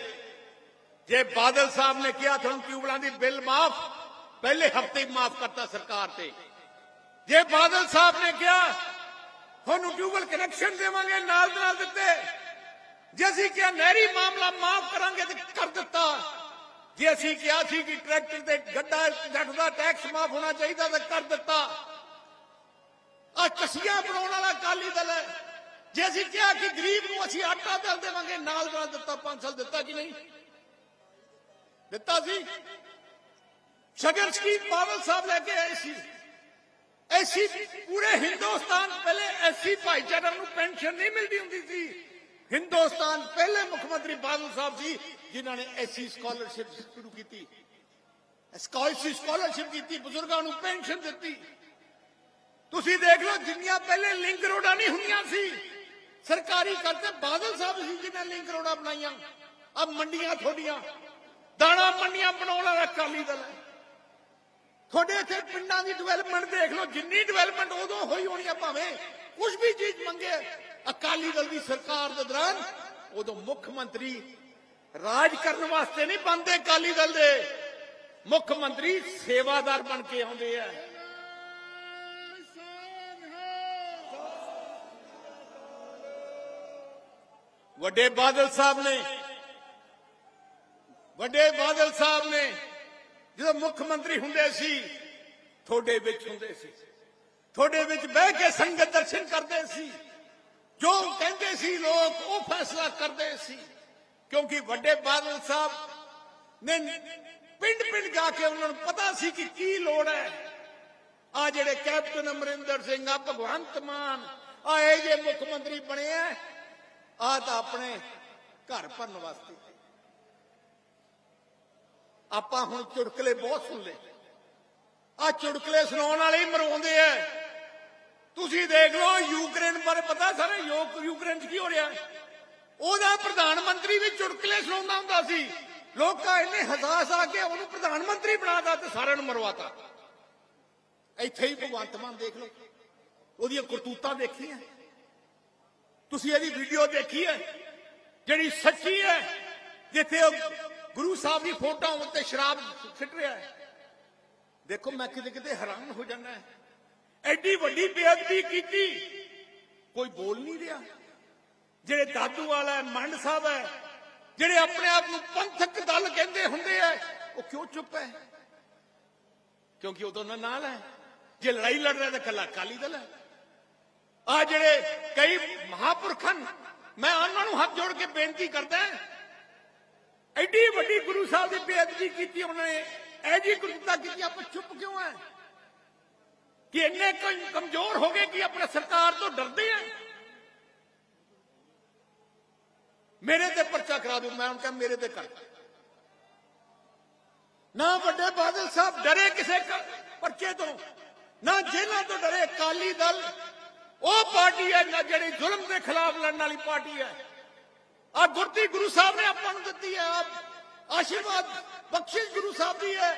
ਜੇ ਬਾਦਲ ਸਾਹਿਬ ਨੇ ਕਿਹਾ ਤੁਹਾਨੂੰ ਟਿਊਬਲਾਂ ਦੀ ਬਿੱਲ ਮਾਫ। ਪਹਿਲੇ ਹਫ਼ਤੇ ਹੀ ਮਾਫ ਕਰਤਾ ਸਰਕਾਰ ਤੇ। ਜੇ ਬਾਦਲ ਸਾਹਿਬ ਨੇ ਕਿਹਾ ਤੁਹਾਨੂੰ ਟਿਊਬਲ ਕਨੈਕਸ਼ਨ ਦੇਵਾਂਗੇ, ਨਾਲ ਨਾਲ ਦਿੱਤੇ। ਜੇ ਅਸੀਂ ਕਿਹਾ ਨਹਿਰੀ ਮਾਮਲਾ ਮਾਫ ਕਰਾਂਗੇ ਤੇ ਕਰ ਦਿੱਤਾ। ਜੇ ਅਸੀਂ ਕਿਹਾ ਸੀ ਕਿ ਟਰੈਕਟਰ ਤੇ ਗੱਡਾ ਜੱਟ ਦਾ ਟੈਕਸ ਮਾਫ ਹੋਣਾ ਚਾਹੀਦਾ ਤਾਂ ਕਰ ਦਿੱਤਾ। ਆ ਕਸੀਆਂ ਬਣਾਉਣ ਵਾਲਾ ਅਕਾਲੀ ਦਲ ਹੈ। ਜੇ ਅਸੀਂ ਕਿਹਾ ਕਿ ਗਰੀਬ ਨੂੰ ਅਸੀਂ ਆਟਾ ਦਲ ਦੇਵਾਂਗੇ, ਨਾਲ ਨਾਲ ਦਿੱਤਾ 5 ਸਾਲ ਦਿੱਤਾ ਕਿ ਨਹੀਂ? ਦਿੱਤਾ ਸੀ। ਸ਼ਗਨ ਸਕੀਮ ਬਾਦਲ ਸਾਹਿਬ ਲੈ ਕੇ ਆਏ ਸੀ। ਐਸੀ ਪੂਰੇ ਹਿੰਦੁਸਤਾਨ, ਪਹਿਲੇ ਐਸੀ ਭਾਈਚਾਰੇ ਨੂੰ ਪੈਨਸ਼ਨ ਨਹੀਂ ਮਿਲਦੀ ਹੁੰਦੀ ਸੀ। ਹਿੰਦੁਸਤਾਨ ਪਹਿਲੇ ਮੁੱਖ ਮੰਤਰੀ ਬਾਦਲ ਸਾਹਿਬ ਸੀ ਜਿਨ੍ਹਾਂ ਨੇ ਐਸੀ ਸਕਾਲਰਸ਼ਿਪ ਸ਼ੁਰੂ ਕੀਤੀ। ਸਕਾਲਰਸ਼ਿਪ ਸਕਾਲਰਸ਼ਿਪ ਕੀਤੀ, ਬਜ਼ੁਰਗਾਂ ਨੂੰ ਪੈਨਸ਼ਨ ਦਿੱਤੀ। ਤੁਸੀਂ ਦੇਖ ਲਓ ਜਿੰਨੀਆਂ ਪਹਿਲੇ ਲਿੰਕ ਰੋਡਾਂ ਨਹੀਂ ਹੁੰਦੀਆਂ ਸੀ। ਸਰਕਾਰੀ ਕਰਤੇ ਬਾਦਲ ਸਾਹਿਬ ਸੀ ਜਿਨ੍ਹਾਂ ਲਿੰਕ ਰੋਡਾਂ ਬਣਾਈਆਂ। ਆ ਮੰਡੀਆਂ ਤੁਹਾਡੀਆਂ ਦਾਣਾ ਮੰਡੀਆਂ ਬਣਾਉਣ ਵਾਲਾ ਅਕਾਲੀ ਦਲ ਹੈ। ਤੁਹਾਡੇ ਇੱਥੇ ਪਿੰਡਾਂ ਦੀ ਡਿਵੈਲਪਮੈਂਟ ਦੇਖ ਲਓ, ਜਿੰਨੀ ਡਿਵੈਲਪਮੈਂਟ ਉਦੋਂ ਹੋਈ ਹੋਣੀ ਆ ਭਾਵੇਂ ਕੁਝ ਵੀ ਚੀਜ਼ ਮੰਗੇ। ਅਕਾਲੀ ਦਲ ਦੀ ਸਰਕਾਰ ਦੇ ਦੌਰਾਨ ਉਦੋਂ ਮੁੱਖ ਮੰਤਰੀ ਰਾਜ ਕਰਨ ਵਾਸਤੇ ਨਹੀਂ ਬੰਦੇ ਅਕਾਲੀ ਦਲ ਦੇ। ਮੁੱਖ ਮੰਤਰੀ ਸੇਵਾਦਾਰ ਬਣ ਕੇ ਆਉਂਦੇ ਆ। ਵੱਡੇ ਬਾਦਲ ਸਾਹਿਬ ਨੇ, ਵੱਡੇ ਬਾਦਲ ਸਾਹਿਬ ਨੇ, ਜਦੋਂ ਮੁੱਖ ਮੰਤਰੀ ਹੁੰਦੇ ਸੀ, ਤੁਹਾਡੇ ਵਿੱਚ ਹੁੰਦੇ ਸੀ। ਤੁਹਾਡੇ ਵਿੱਚ ਬਹਿ ਕੇ ਸੰਗਤ ਦਰਸ਼ਨ ਕਰਦੇ ਸੀ। ਜੋ ਕਹਿੰਦੇ ਸੀ ਲੋਕ, ਉਹ ਫੈਸਲਾ ਕਰਦੇ ਸੀ। ਕਿਉਂਕਿ ਵੱਡੇ ਬਾਦਲ ਸਾਹਿਬ ਨੇ ਪਿੰਡ ਪਿੰਡ ਜਾ ਕੇ ਉਹਨਾਂ ਨੂੰ ਪਤਾ ਸੀ ਕਿ ਕੀ ਲੋੜ ਹੈ। ਆ ਜਿਹੜੇ ਕੈਪਟਨ ਅਮਰਿੰਦਰ ਸਿੰਘ ਆ ਭਗਵੰਤ ਮਾਨ ਆ ਇਹ ਜੇ ਮੁੱਖ ਮੰਤਰੀ ਬਣੇ ਆਹ ਤਾਂ ਆਪਣੇ ਘਰ ਭਰਨ ਵਾਸਤੇ। ਆਪਾਂ ਹੁਣ ਚੁਟਕਲੇ ਬਹੁਤ ਸੁਣ ਲਏ ਆ ਚੁਟਕਲੇ ਸੁਣਾਉਣ ਵਾਲੇ ਹੀ ਮਰਵਾਉਂਦੇ ਆ। ਤੁਸੀਂ ਦੇਖ ਲਓ, ਯੂਕਰੇਨ ਬਾਰੇ ਪਤਾ ਸਾਰੇ ਯੂਕਰੇਨ 'ਚ ਕੀ ਹੋ ਰਿਹਾ। ਉਹਦਾ ਪ੍ਰਧਾਨ ਮੰਤਰੀ ਵੀ ਚੁਟਕਲੇ ਸੁਣਾਉਂਦਾ ਹੁੰਦਾ ਸੀ। ਲੋਕਾਂ ਇੰਨੇ ਹਸਾਸ ਆ ਕੇ ਉਹਨੂੰ ਪ੍ਰਧਾਨ ਮੰਤਰੀ ਬਣਾਤਾ ਤੇ ਸਾਰਿਆਂ ਨੂੰ ਮਰਵਾਤਾ। ਇੱਥੇ ਹੀ ਭਗਵੰਤ ਮਾਨ ਦੇਖ ਲਓ, ਉਹਦੀਆਂ ਕਰਤੂਤਾਂ ਦੇਖੀਆਂ। ਤੁਸੀਂ ਇਹਦੀ ਵੀਡੀਓ ਦੇਖੀ ਹੈ? ਜਿਹੜੀ ਸੱਚੀ ਹੈ, ਜਿੱਥੇ ਉਹ ਗੁਰੂ ਸਾਹਿਬ ਦੀ ਫੋਟੋ ਉੱਤੇ ਸ਼ਰਾਬ ਸਿੱਟ ਰਿਹਾ ਹੈ। ਦੇਖੋ, ਮੈਂ ਕਿਤੇ ਕਿਤੇ ਹੈਰਾਨ ਹੋ ਜਾਂਦਾ ਹੈ। ਐਡੀ ਵੱਡੀ ਬੇਅਦਬੀ ਕੀਤੀ। ਕੋਈ ਬੋਲ ਨਹੀਂ ਰਿਹਾ। ਜਿਹੜੇ ਦਾਦੂ ਵਾਲਾ ਹੈ, ਮੰਡ ਸਾਹਿਬ ਹੈ, ਜਿਹੜੇ ਆਪਣੇ ਆਪ ਨੂੰ ਪੰਥਕ ਦਲ ਕਹਿੰਦੇ ਹੁੰਦੇ ਆ ਉਹ ਕਿਉਂ ਚੁੱਪ ਹੈ? ਕਿਉਂਕਿ ਉਹ ਦੋਨਾਂ ਨਾਲ ਹੈ। ਜੇ ਲੜਾਈ ਲੜ ਰਿਹਾ ਤਾਂ ਕੱਲਾ ਅਕਾਲੀ ਦਲ ਹੈ। ਆ ਜਿਹੜੇ ਕਈ ਮਹਾਪੁਰਖਾਂ ਮੈਂ ਉਹਨਾਂ ਨੂੰ ਹੱਥ ਜੋੜ ਕੇ ਬੇਨਤੀ ਕਰਦਾ ਐਡੀ ਵੱਡੀ ਗੁਰੂ ਸਾਹਿਬ ਦੀ ਬੇਅਦਬੀ ਕੀਤੀ ਉਹਨਾਂ ਨੇ ਐ ਜੀ ਗੁਰਤਾ ਕੀਤੀ ਆਪਾਂ ਚੁੱਪ ਕਿਉਂ ਹੈ ਕਿ ਇੰਨੇ ਕ- ਕਮਜ਼ੋਰ ਹੋ ਗਏ ਕਿ ਆਪਣੇ ਸਰਕਾਰ ਤੋਂ ਡਰਦੇ ਆ ਮੇਰੇ ਤੇ ਪਰਚਾ ਕਰਾ ਦਿਓ ਮੈਂ ਉਹਨਾਂ ਮੇਰੇ ਤੇ ਕਰ ਨਾ ਵੱਡੇ ਬਾਦਲ ਸਾਹਿਬ ਡਰੇ ਕਿਸੇ ਕ- ਪਰਚੇ ਤੋਂ ਨਾ ਜੇਲ੍ਹਾਂ ਤੋਂ ਡਰੇ ਅਕਾਲੀ ਦਲ ਉਹ ਪਾਰਟੀ ਹੈ ਜਿਹੜੀ ਜ਼ੁਲਮ ਦੇ ਖਿਲਾਫ ਲੜਨ ਵਾਲੀ ਪਾਰਟੀ ਹੈ। ਆ ਗੁਰਤੀ ਗੁਰੂ ਸਾਹਿਬ ਨੇ ਆਪਾਂ ਨੂੰ ਦਿੱਤੀ ਹੈ। ਆਸ਼ੀਰਵਾਦ ਬਖਸ਼ਿਸ਼ ਗੁਰੂ ਸਾਹਿਬ ਦੀ ਹੈ।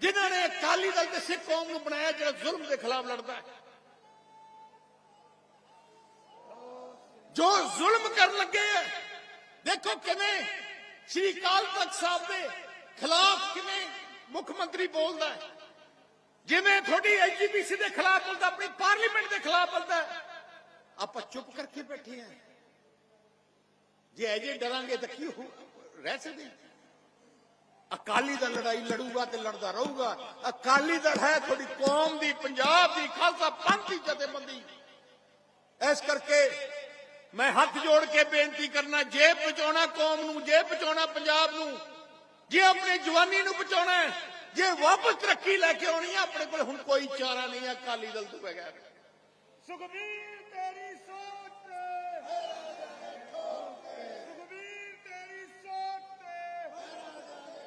ਜਿਨ੍ਹਾਂ ਨੇ ਅਕਾਲੀ ਦਲ ਤੇ ਸਿੱਖ ਕੌਮ ਨੂੰ ਬਣਾਇਆ ਜਿਹੜਾ ਜ਼ੁਲਮ ਦੇ ਖਿਲਾਫ ਲੜਦਾ ਹੈ। ਜੋ ਜ਼ੁਲਮ ਕਰਨ ਲੱਗੇ ਹੈ, ਦੇਖੋ ਕਿਵੇਂ ਸ਼੍ਰੀ ਅਕਾਲ ਤਖਤ ਸਾਹਿਬ ਦੇ ਖਿਲਾਫ ਕਿਵੇਂ ਮੁੱਖ ਮੰਤਰੀ ਬੋਲਦਾ ਹੈ। ਜਿਵੇਂ ਤੁਹਾਡੀ ਐਜੀਪੀਸੀ ਦੇ ਖਿਲਾਫ ਬੋਲਦਾ, ਆਪਣੀ ਪਾਰਲੀਮੈਂਟ ਦੇ ਖਿਲਾਫ ਬੋਲਦਾ। ਆਪਾਂ ਚੁੱਪ ਕਰਕੇ ਬੈਠੇ ਹਾਂ ਜੇ ਅਜੇ ਡਰਾਂਗੇ ਤਾਂ ਕੀ ਰਹਿ ਸਕਦੇ? ਅਕਾਲੀ ਦਲ ਲੜਾਈ ਲੜੂਗਾ ਤੇ ਲੜਦਾ ਰਹੂਗਾ। ਅਕਾਲੀ ਦਲ ਹੈ ਤੁਹਾਡੀ ਕੌਮ ਦੀ, ਪੰਜਾਬ ਦੀ, ਖਾਲਸਾ ਪੰਥ ਦੀ ਜਥੇਬੰਦੀ। ਇਸ ਕਰਕੇ ਮੈਂ ਹੱਥ ਜੋੜ ਕੇ ਬੇਨਤੀ ਕਰਨਾ, ਜੇ ਬਚਾਉਣਾ ਕੌਮ ਨੂੰ, ਜੇ ਬਚਾਉਣਾ ਪੰਜਾਬ ਨੂੰ, ਜੇ ਆਪਣੀ ਜਵਾਨੀ ਨੂੰ ਬਚਾਉਣਾ ਜੇ ਵਾਪਸ ਤਰੱਕੀ ਲੈ ਕੇ ਆਉਣੀ ਹੈ ਆਪਣੇ ਕੋਲ ਹੁਣ ਕੋਈ ਚਾਰਾ ਨਹੀਂ ਹੈ ਅਕਾਲੀ ਦਲ ਤੋਂ ਬਗੈਰ। ਸੁਖਬੀਰ ਤੇਰੀ ਸੋਚ ਤੇਰੀ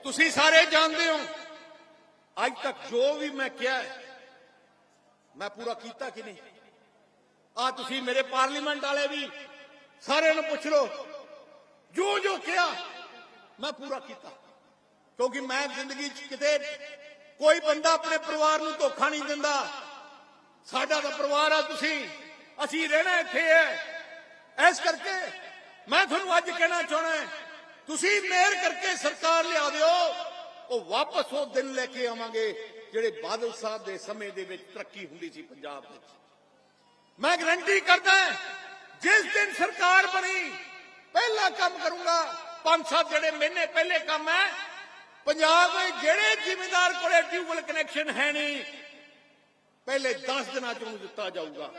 ਤੁਸੀਂ ਸਾਰੇ ਜਾਣਦੇ ਹੋ ਅੱਜ ਤੱਕ ਜੋ ਵੀ ਮੈਂ ਕਿਹਾ ਮੈਂ ਪੂਰਾ ਕੀਤਾ ਕਿ ਨਹੀਂ? ਆ ਤੁਸੀਂ ਮੇਰੇ ਪਾਰਲੀਮੈਂਟ ਵਾਲੇ ਵੀ ਸਾਰਿਆਂ ਨੂੰ ਪੁੱਛ ਲਓ। ਜੋ ਜੋ ਕਿਹਾ ਮੈਂ ਪੂਰਾ ਕੀਤਾ। ਕਿਉਂਕਿ ਮੈਂ ਜ਼ਿੰਦਗੀ 'ਚ ਕਿਤੇ ਕੋਈ ਬੰਦਾ ਆਪਣੇ ਪਰਿਵਾਰ ਨੂੰ ਧੋਖਾ ਨਹੀਂ ਦਿੰਦਾ। ਸਾਡਾ ਤਾਂ ਪਰਿਵਾਰ ਆ ਤੁਸੀਂ। ਅਸੀਂ ਰਹਿਣਾ ਇੱਥੇ ਹੈ। ਇਸ ਕਰਕੇ ਮੈਂ ਤੁਹਾਨੂੰ ਅੱਜ ਕਹਿਣਾ ਚਾਹਣਾ ਤੁਸੀਂ ਮਿਹਰ ਕਰਕੇ ਸਰਕਾਰ ਲਿਆ ਦਿਓ, ਉਹ ਵਾਪਸ ਉਹ ਦਿਨ ਲੈ ਕੇ ਆਵਾਂਗੇ ਜਿਹੜੇ ਬਾਦਲ ਸਾਹਿਬ ਦੇ ਸਮੇਂ ਦੇ ਵਿੱਚ ਤਰੱਕੀ ਹੁੰਦੀ ਸੀ ਪੰਜਾਬ ਵਿੱਚ। ਮੈਂ ਗਰੰਟੀ ਕਰਦਾ ਜਿਸ ਦਿਨ ਸਰਕਾਰ ਬਣੀ, ਪਹਿਲਾ ਕੰਮ ਕਰੂੰਗਾ ਪੰਜ ਸੱਤ ਜਿਹੜੇ ਮਹੀਨੇ ਪਹਿਲੇ ਕੰਮ ਹੈ ਪੰਜਾਬ ਦੇ ਜਿਹੜੇ ਜ਼ਿਮੀਂਦਾਰ ਕੋਲੇ ਟਿਊਬਲ ਕਨੈਕਸ਼ਨ ਹੈ ਨਹੀਂ, ਪਹਿਲੇ 10 ਦਿਨਾਂ ਚ ਉਹਨੂੰ ਦਿੱਤਾ ਜਾਊਗਾ।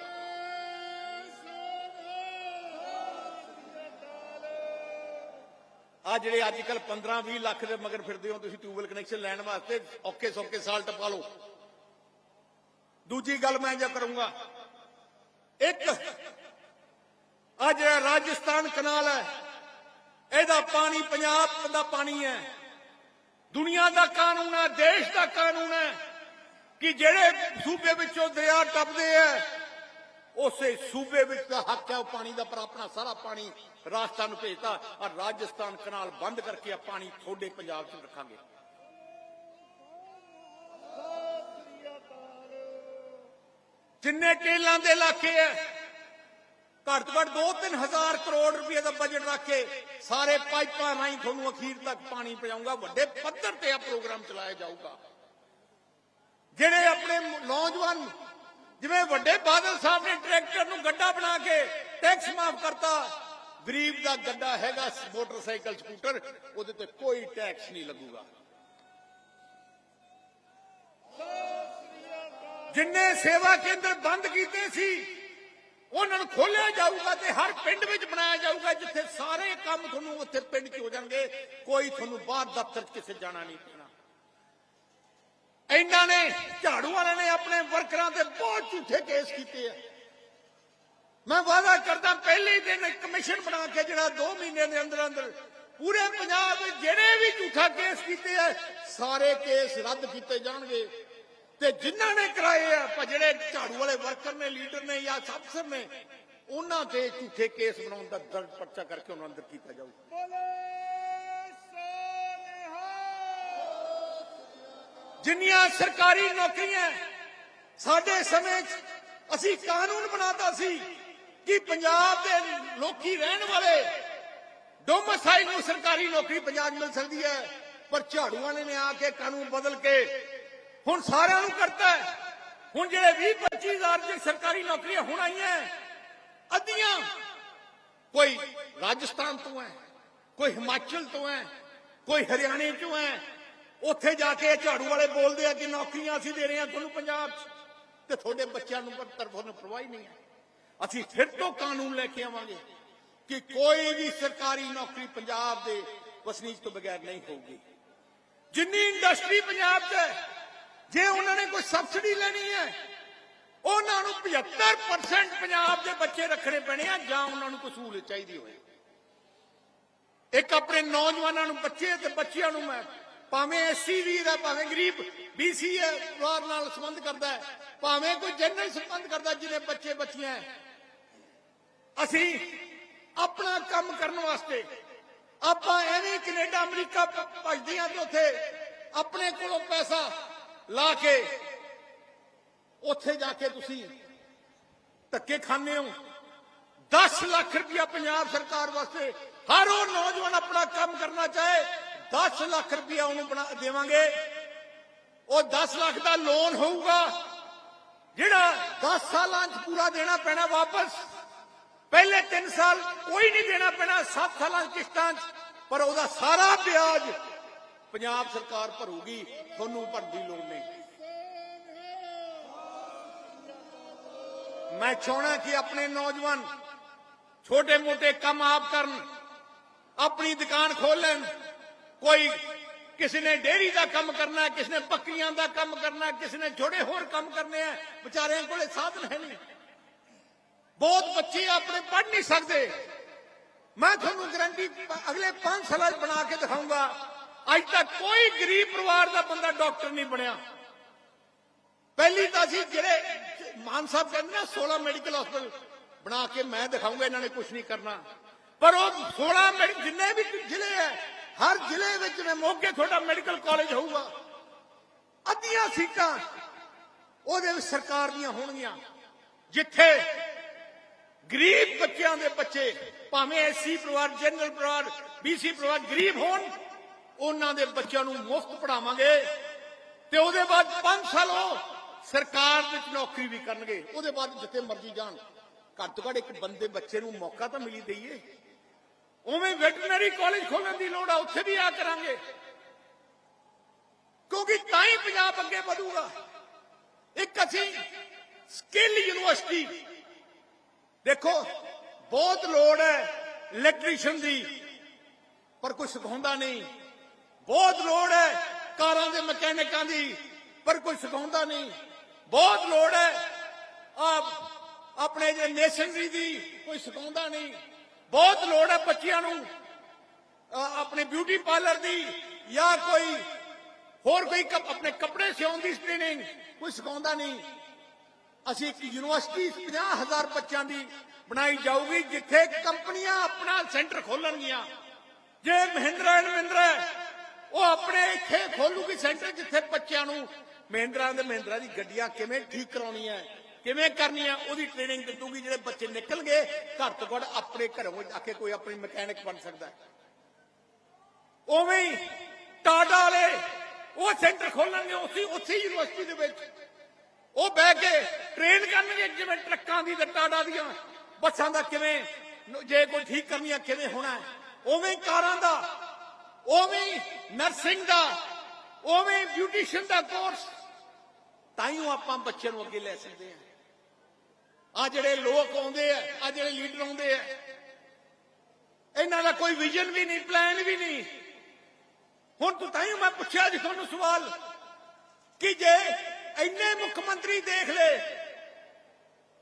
ਆ ਜਿਹੜੇ ਅੱਜ ਕੱਲ 15 20 ਲੱਖ ਦੇ ਮਗਰ ਫਿਰਦੇ ਹੋ, ਤੁਸੀਂ ਟਿਊਬਲ ਕਨੈਕਸ਼ਨ ਲੈਣ ਵਾਸਤੇ ਔਖੇ ਸੌਖੇ ਸਾਲ ਟਪਾ ਲਓ। ਦੂਜੀ ਗੱਲ ਮੈਂ ਜੋ ਕਰੂੰਗਾ, ਇੱਕ ਆ ਜਿਹੜਾ ਰਾਜਸਥਾਨ ਕਨਾਲ ਹੈ, ਇਹਦਾ ਪਾਣੀ ਪੰਜਾਬ ਦਾ ਪਾਣੀ ਹੈ। ਦੁਨੀਆ ਦਾ ਕਾਨੂੰਨ ਹੈ, ਦੇਸ਼ ਦਾ ਕਾਨੂੰਨ ਹੈ ਕਿ ਜਿਹੜੇ ਸੂਬੇ ਵਿੱਚੋਂ ਦਰਿਆ ਟੱਪਦੇ ਆ, ਉਸੇ ਸੂਬੇ ਵਿੱਚ ਦਾ ਹੱਕ ਹੈ, ਉਹ ਪਾਣੀ ਦਾ ਪਰ ਆਪਣਾ ਸਾਰਾ ਪਾਣੀ ਰਾਜਸਥਾਨ ਨੂੰ ਭੇਜਤਾ ਔਰ ਰਾਜਸਥਾਨ ਕਨਾਲ ਬੰਦ ਕਰਕੇ ਆ, ਪਾਣੀ ਤੁਹਾਡੇ ਪੰਜਾਬ 'ਚ ਰੱਖਾਂਗੇ। ਜਿੰਨੇ ਟੇਲਾਂ ਦੇ ਇਲਾਕੇ ਐ ਘੱਟ ਤੋਂ ਘੱਟ 2-3000 ਕਰੋੜ ਰੁਪਏ ਦਾ ਬਜਟ ਰੱਖ ਕੇ ਸਾਰੇ ਪਾਈਪਾਂ ਰਾਹੀਂ ਤੁਹਾਨੂੰ ਅਖੀਰ ਤੱਕ ਪਾਣੀ ਪਹੁੰਚਾਊਗਾ। ਵੱਡੇ ਪੱਧਰ ਤੇ ਆ ਪ੍ਰੋਗਰਾਮ ਚਲਾਇਆ ਜਾਊਗਾ। ਜਿਹੜੇ ਆਪਣੇ ਮ- ਨੌਜਵਾਨ, ਜਿਵੇਂ ਵੱਡੇ ਬਾਦਲ ਸਾਹਿਬ ਨੇ ਟਰੈਕਟਰ ਨੂੰ ਗੱਡਾ ਬਣਾ ਕੇ ਟੈਕਸ ਮਾਫ ਕਰਤਾ, ਗਰੀਬ ਦਾ ਗੱਡਾ ਹੈਗਾ ਸ- ਮੋਟਰਸਾਈਕਲ, ਸਕੂਟਰ, ਉਹਦੇ ਤੇ ਕੋਈ ਟੈਕਸ ਨਹੀਂ ਲੱਗੂਗਾ। ਜਿੰਨੇ ਸੇਵਾ ਕੇਂਦਰ ਬੰਦ ਕੀਤੇ ਸੀ ਉਹਨਾਂ ਨੂੰ ਖੋਲਿਆ ਜਾਊਗਾ ਤੇ ਹਰ ਪਿੰਡ ਵਿੱਚ ਬਣਾਇਆ ਜਾਊਗਾ, ਜਿੱਥੇ ਸਾਰੇ ਕੰਮ ਤੁਹਾਨੂੰ ਉੱਥੇ ਪਿੰਡ 'ਚ ਹੋ ਜਾਣਗੇ। ਕੋਈ ਤੁਹਾਨੂੰ ਬਾਹਰ ਦਫ਼ਤਰ 'ਚ ਕਿਸੇ ਜਾਣਾ ਨਹੀਂ ਪੈਣਾ। ਇਹਨਾਂ ਨੇ, ਝਾੜੂ ਵਾਲਿਆਂ ਨੇ ਆਪਣੇ ਵਰਕਰਾਂ ਤੇ ਬਹੁਤ ਝੂਠੇ ਕੇਸ ਕੀਤੇ ਆ। ਮੈਂ ਵਾਅਦਾ ਕਰਦਾ, ਪਹਿਲੇ ਹੀ ਦਿਨ ਕਮਿਸ਼ਨ ਬਣਾ ਕੇ ਜਿਹੜਾ 2 ਮਹੀਨੇ ਦੇ ਅੰਦਰ ਅੰਦਰ ਪੂਰੇ ਪੰਜਾਬ ਵਿੱਚ ਜਿਹੜੇ ਵੀ ਝੂਠਾ ਕੇਸ ਕੀਤੇ ਆ, ਸਾਰੇ ਕੇਸ ਰੱਦ ਕੀਤੇ ਜਾਣਗੇ। ਤੇ ਜਿਨ੍ਹਾਂ ਨੇ ਕਰਾਏ ਆ, ਪਰ ਜਿਹੜੇ ਝਾੜੂ ਵਾਲੇ ਵਰਕਰ ਨੇ ਲੀਡਰ ਨੇ ਜਾਂ ਅਫਸਰ ਨੇ, ਉਹਨਾਂ ਤੇ ਝੂਠੇ ਕੇਸ ਬਣਾਉਣ ਦਾ ਦਰਜ ਪਰਚਾ ਕਰਕੇ ਉਹਨਾਂ ਅੰਦਰ ਕੀਤਾ ਜਾਊ। ਜਿੰਨੀਆਂ ਸਰਕਾਰੀ ਨੌਕਰੀਆਂ ਸਾਡੇ ਸਮੇਂ 'ਚ ਅਸੀਂ ਕਾਨੂੰਨ ਬਣਾਤਾ ਸੀ ਕਿ ਪੰਜਾਬ ਦੇ ਲੋਕੀ ਰਹਿਣ ਵਾਲੇ ਡੋਮਸਾਈਲ ਨੂੰ ਸਰਕਾਰੀ ਨੌਕਰੀ ਪੰਜਾਬ ਮਿਲ ਸਕਦੀ ਹੈ, ਪਰ ਝਾੜੂ ਵਾਲੇ ਨੇ ਆ ਕੇ ਕਾਨੂੰਨ ਬਦਲ ਕੇ ਹੁਣ ਸਾਰਿਆਂ ਨੂੰ ਕਰਤਾ ਹੁਣ ਜਿਹੜੇ 20 25000 ਦੀ ਸਰਕਾਰੀ ਨੌਕਰੀਆਂ ਹੁਣ ਆਈਆਂ ਅੱਧੀਆਂ ਕੋਈ ਰਾਜਸਥਾਨ ਤੋਂ ਹੈ, ਕੋਈ ਹਿਮਾਚਲ ਤੋਂ ਹੈ, ਕੋਈ ਹਰਿਆਣੇ ਤੋਂ ਹੈ। ਉੱਥੇ ਜਾ ਕੇ ਝਾੜੂ ਵਾਲੇ ਬੋਲਦੇ ਆ ਕਿ ਨੌਕਰੀਆਂ ਅਸੀਂ ਦੇ ਰਹੇ ਹਾਂ ਤੁਹਾਨੂੰ ਪੰਜਾਬ 'ਚ। ਤੇ ਤੁਹਾਡੇ ਬੱਚਿਆਂ ਨੂੰ ਪਰ ਤਰਫੋਂ ਨੂੰ ਪਰਵਾਹ ਨਹੀਂ ਹੈ। ਅਸੀਂ ਫਿਰ ਤੋਂ ਕਾਨੂੰਨ ਲੈ ਕੇ ਆਵਾਂਗੇ ਕਿ ਕੋਈ ਵੀ ਸਰਕਾਰੀ ਨੌਕਰੀ ਪੰਜਾਬ ਦੇ ਵਸਨੀਕ ਤੋਂ ਬਗੈਰ ਨਹੀਂ ਹੋਊਗੀ। ਜਿੰਨੀ ਇੰਡਸਟਰੀ ਪੰਜਾਬ 'ਚ ਹੈ ਜੇ ਉਹਨਾਂ ਨੇ ਕੋਈ ਸਬਸਿਡੀ ਲੈਣੀ ਹੈ, ਉਹਨਾਂ ਨੂੰ 75% ਪੰਜਾਬ ਦੇ ਬੱਚੇ ਰੱਖਣੇ ਪੈਣੇ ਆ, ਜਾਂ ਉਹਨਾਂ ਨੂੰ ਕੋਈ ਸਹੂਲਤ ਚਾਹੀਦੀ ਹੋਵੇ। ਇੱਕ ਆਪਣੇ ਨੌਜਵਾਨਾਂ ਨੂੰ, ਬੱਚੇ ਤੇ ਬੱਚਿਆਂ ਨੂੰ ਮੈਂ ਭਾਵੇਂ ਐਸਸੀ ਵੀ ਦਾ, ਭਾਵੇਂ ਗਰੀਬ ਬੀਸੀ ਹੈ, ਪਰਿਵਾਰ ਨਾਲ ਸੰਬੰਧ ਕਰਦਾ ਹੈ, ਭਾਵੇਂ ਕੋਈ ਜਨਰਲ ਸੰਬੰਧ ਕਰਦਾ, ਜਿਹਦੇ ਬੱਚੇ ਬੱਚੀਆਂ ਅਸੀਂ ਆਪਣਾ ਕੰਮ ਕਰਨ ਵਾਸਤੇ ਆਪਾਂ ਐਵੇਂ ਕੈਨੇਡਾ, ਅਮਰੀਕਾ ਭੱਜਦੇ ਆ ਤੇ ਉੱਥੇ ਆਪਣੇ ਕੋਲੋਂ ਪੈਸਾ ਲਾ ਕੇ ਉੱਥੇ ਜਾ ਕੇ ਤੁਸੀਂ ਧੱਕੇ ਖਾਂਦੇ ਹੋ। 10 ਲੱਖ ਰੁਪਇਆ ਪੰਜਾਬ ਸਰਕਾਰ ਵਾਸਤੇ ਹਰ ਉਹ ਨੌਜਵਾਨ ਆਪਣਾ ਕੰਮ ਕਰਨਾ ਚਾਹੇ 10 ਲੱਖ ਰੁਪਇਆ ਉਹਨੂੰ ਬਣਾ ਦੇਵਾਂਗੇ। ਉਹ 10 ਲੱਖ ਦਾ ਲੋਨ ਹੋਊਗਾ, ਜਿਹੜਾ 10 ਸਾਲਾਂ 'ਚ ਪੂਰਾ ਦੇਣਾ ਪੈਣਾ ਵਾਪਸ। ਪਹਿਲੇ 3 ਸਾਲ ਕੋਈ ਨਹੀਂ ਦੇਣਾ ਪੈਣਾ 7 ਸਾਲਾਂ ਦੀ ਕਿਸ਼ਤਾਂ 'ਚ, ਪਰ ਉਹਦਾ ਸਾਰਾ ਵਿਆਜ ਪੰਜਾਬ ਸਰਕਾਰ ਭਰੂਗੀ, ਤੁਹਾਨੂੰ ਭਰਨ ਦੀ ਲੋੜ ਨਹੀਂ। ਮੈਂ ਚਾਹਣਾ ਕਿ ਆਪਣੇ ਨੌਜਵਾਨ ਛੋਟੇ ਮੋਟੇ ਕੰਮ ਆਪ ਕਰਨ, ਆਪਣੀ ਦੁਕਾਨ ਖੋਲਣ ਕੋਈ ਕਿਸੇ ਨੇ ਡੇਰੀ ਦਾ ਕੰਮ ਕਰਨਾ, ਕਿਸੇ ਨੇ ਪੱਕੀਆਂ ਦਾ ਕੰਮ ਕਰਨਾ, ਕਿਸੇ ਨੇ ਛੋਟੇ ਹੋਰ ਕੰਮ ਕਰਨੇ ਆ, ਵਿਚਾਰਿਆਂ ਕੋਲੇ ਸਾਧਨ ਹੈ ਨਹੀਂ। ਬਹੁਤ ਬੱਚੇ ਆਪਣੇ ਪੜ੍ਹ ਨਹੀਂ ਸਕਦੇ। ਮੈਂ ਤੁਹਾਨੂੰ ਗਰੰਟੀ ਅਗਲੇ 5 ਸਾਲਾਂ 'ਚ ਬਣਾ ਕੇ ਦਿਖਾਊਂਗਾ। ਅੱਜ ਤੱਕ ਕੋਈ ਗਰੀਬ ਪਰਿਵਾਰ ਦਾ ਬੰਦਾ ਡਾਕਟਰ ਨਹੀਂ ਬਣਿਆ। ਪਹਿਲੀ ਤਾਂ ਅਸੀਂ ਜਿਹੜੇ ਮਾਨ ਸਾਹਿਬ ਕਹਿੰਦੇ ਨਾ 16 ਮੈਡੀਕਲ ਹਸਪਤਾਲ ਬਣਾ ਕੇ ਮੈਂ ਦਿਖਾਉਂਗਾ ਇਹਨਾਂ ਨੇ ਕੁਝ ਨਹੀਂ ਕਰਨਾ। ਪਰ ਉਹ 16 ਮੈਡੀਕਲ ਜਿੰਨੇ ਵੀ ਜ਼ਿਲ੍ਹੇ ਹੈ, ਹਰ ਜ਼ਿਲ੍ਹੇ ਵਿੱਚ ਮੈਂ ਮੋਗੇ ਤੁਹਾਡਾ ਮੈਡੀਕਲ ਕਾਲਜ ਹੋਊਗਾ। ਅੱਧੀਆਂ ਸੀਟਾਂ ਉਹਦੇ ਵਿੱਚ ਸਰਕਾਰ ਦੀਆਂ ਹੋਣਗੀਆਂ। ਜਿੱਥੇ ਗਰੀਬ ਬੱਚਿਆਂ ਦੇ ਬੱਚੇ, ਭਾਵੇਂ ਐਸਸੀ ਪਰਿਵਾਰ, ਜਨਰਲ ਪਰਿਵਾਰ, ਬੀਸੀ ਪਰਿਵਾਰ, ਗਰੀਬ ਹੋਣ ਉਹਨਾਂ ਦੇ ਬੱਚਿਆਂ ਨੂੰ ਮੁਫਤ ਪੜਾਵਾਂਗੇ ਤੇ ਉਹਦੇ ਬਾਅਦ 5 ਸਾਲ ਉਹ ਸਰਕਾਰ ਵਿੱਚ ਨੌਕਰੀ ਵੀ ਕਰਨਗੇ। ਉਹਦੇ ਬਾਅਦ ਜਿੱਥੇ ਮਰਜ਼ੀ ਜਾਣ। ਘੱਟ ਤੋਂ ਘੱਟ ਇੱਕ ਬੰਦੇ ਬੱਚੇ ਨੂੰ ਮੌਕਾ ਤਾਂ ਮਿਲੀ ਦਈਏ। ਉਵੇਂ ਵੈਟਰਨਰੀ ਕਾਲਜ ਖੋਲਣ ਦੀ ਲੋੜ ਆ, ਉੱਥੇ ਵੀ ਆ ਕਰਾਂਗੇ। ਕਿਉਂਕਿ ਤਾਂ ਹੀ ਪੰਜਾਬ ਅੱਗੇ ਵਧੂਗਾ। ਇੱਕ ਅਸੀਂ ਸਕਿੱਲ ਯੂਨੀਵਰਸਿਟੀ। ਦੇਖੋ, ਬਹੁਤ ਲੋੜ ਹੈ ਇਲੈਕਟ੍ਰੀਸ਼ੀਅਨ ਦੀ, ਪਰ ਕੋਈ ਸਿਖਾਉਂਦਾ ਨਹੀਂ। ਬਹੁਤ ਲੋੜ ਹੈ ਕਾਰਾਂ ਦੇ ਮਕੈਨਿਕਾਂ ਦੀ, ਪਰ ਕੋਈ ਸਿਖਾਉਂਦਾ ਨਹੀਂ। ਬਹੁਤ ਲੋੜ ਹੈ ਆ ਆਪਣੇ ਜੇ ਮੇਸਨਰੀ ਦੀ ਕੋਈ ਸਿਖਾਉਂਦਾ ਨਹੀਂ। ਬਹੁਤ ਲੋੜ ਹੈ ਬੱਚਿਆਂ ਨੂੰ ਆਪਣੇ ਬਿਊਟੀ ਪਾਰਲਰ ਦੀ ਜਾਂ ਕੋਈ ਹੋਰ ਕੋਈ ਆਪਣੇ ਕੱਪੜੇ ਸਿਉਣ ਦੀ ਟ੍ਰੇਨਿੰਗ ਕੋਈ ਸਿਖਾਉਂਦਾ ਨਹੀਂ। ਅਸੀਂ ਇੱਕ ਯੂਨੀਵਰਸਿਟੀ 50000 ਬੱਚਿਆਂ ਦੀ ਬਣਾਈ ਜਾਊਗੀ, ਜਿੱਥੇ ਕੰਪਨੀਆਂ ਆਪਣਾ ਸੈਂਟਰ ਖੋਲਣਗੀਆਂ। ਜੇ ਮਹਿੰਦਰਾ ਐਂਡ ਮਹਿੰਦਰਾ ਉਹ ਆਪਣੇ ਇੱਥੇ ਖੋਲੂਗੀ ਸੈਂਟਰ ਜਿੱਥੇ ਬੱਚਿਆਂ ਨੂੰ ਮਹਿੰਦਰਾ ਦੇ ਮਹਿੰਦਰਾ ਦੀ ਗੱਡੀਆਂ ਕਿਵੇਂ ਠੀਕ ਕਰਾਉਣੀਆਂ ਕਿਵੇਂ ਕਰਨੀਆਂ ਉਹਦੀ ਟ੍ਰੇਨਿੰਗ ਦਿੱਤੂਗੀ, ਜਿਹੜੇ ਬੱਚੇ ਨਿਕਲ ਗਏ ਘਰ ਤੋਂ ਘਰ ਆਪਣੇ ਘਰੋਂ ਜਾ ਕੇ ਕੋਈ ਆਪਣੀ ਮਕੈਨਿਕ ਬਣ ਸਕਦਾ ਉਵੇਂ ਟਾਟਾ ਵਾਲੇ, ਉਹ ਸੈਂਟਰ ਖੋਲਣਗੇ, ਉਸੇ ਉਸੇ ਯੂਨੀਵਰਸਿਟੀ ਦੇ ਵਿੱਚ। ਉਹ ਬਹਿ ਕੇ ਟ੍ਰੇਨ ਕਰਨਗੇ ਜਿਵੇਂ ਟਰੱਕਾਂ ਦੀ ਤੇ ਟਾਟਾ ਦੀਆਂ, ਬੱਸਾਂ ਦਾ ਕਿਵੇਂ, ਜੇ ਕੋਈ ਠੀਕ ਕਰਨੀਆਂ ਕਿਵੇਂ ਹੋਣਾ ਉਵੇਂ ਕਾਰਾਂ ਦਾ ਉਵੇਂ ਨਰਸਿੰਗ ਦਾ, ਉਵੇਂ ਹੀ ਬਿਊਟੀਸ਼ੀਅਨ ਦਾ ਕੋਰਸ ਤਾਂ ਆਪਾਂ ਬੱਚਿਆਂ ਨੂੰ ਅੱਗੇ ਲੈ ਸਕਦੇ ਆ ਆ ਜਿਹੜੇ ਲੋਕ ਆਉਂਦੇ ਆ ਆ ਜਿਹੜੇ ਲੀਡਰ ਆਉਂਦੇ ਆ, ਇਹਨਾਂ ਦਾ ਕੋਈ ਵਿਜ਼ਨ ਵੀ ਨਹੀਂ ਪਲਾਨ ਵੀ ਨਹੀਂ। ਹੁਣ ਤੂੰ ਤਾਂ ਮੈਂ ਪੁੱਛਿਆ ਜੀ ਤੁਹਾਨੂੰ ਸਵਾਲ, ਕਿ ਜੇ ਇੰਨੇ ਮੁੱਖ ਮੰਤਰੀ ਦੇਖ ਲੈ,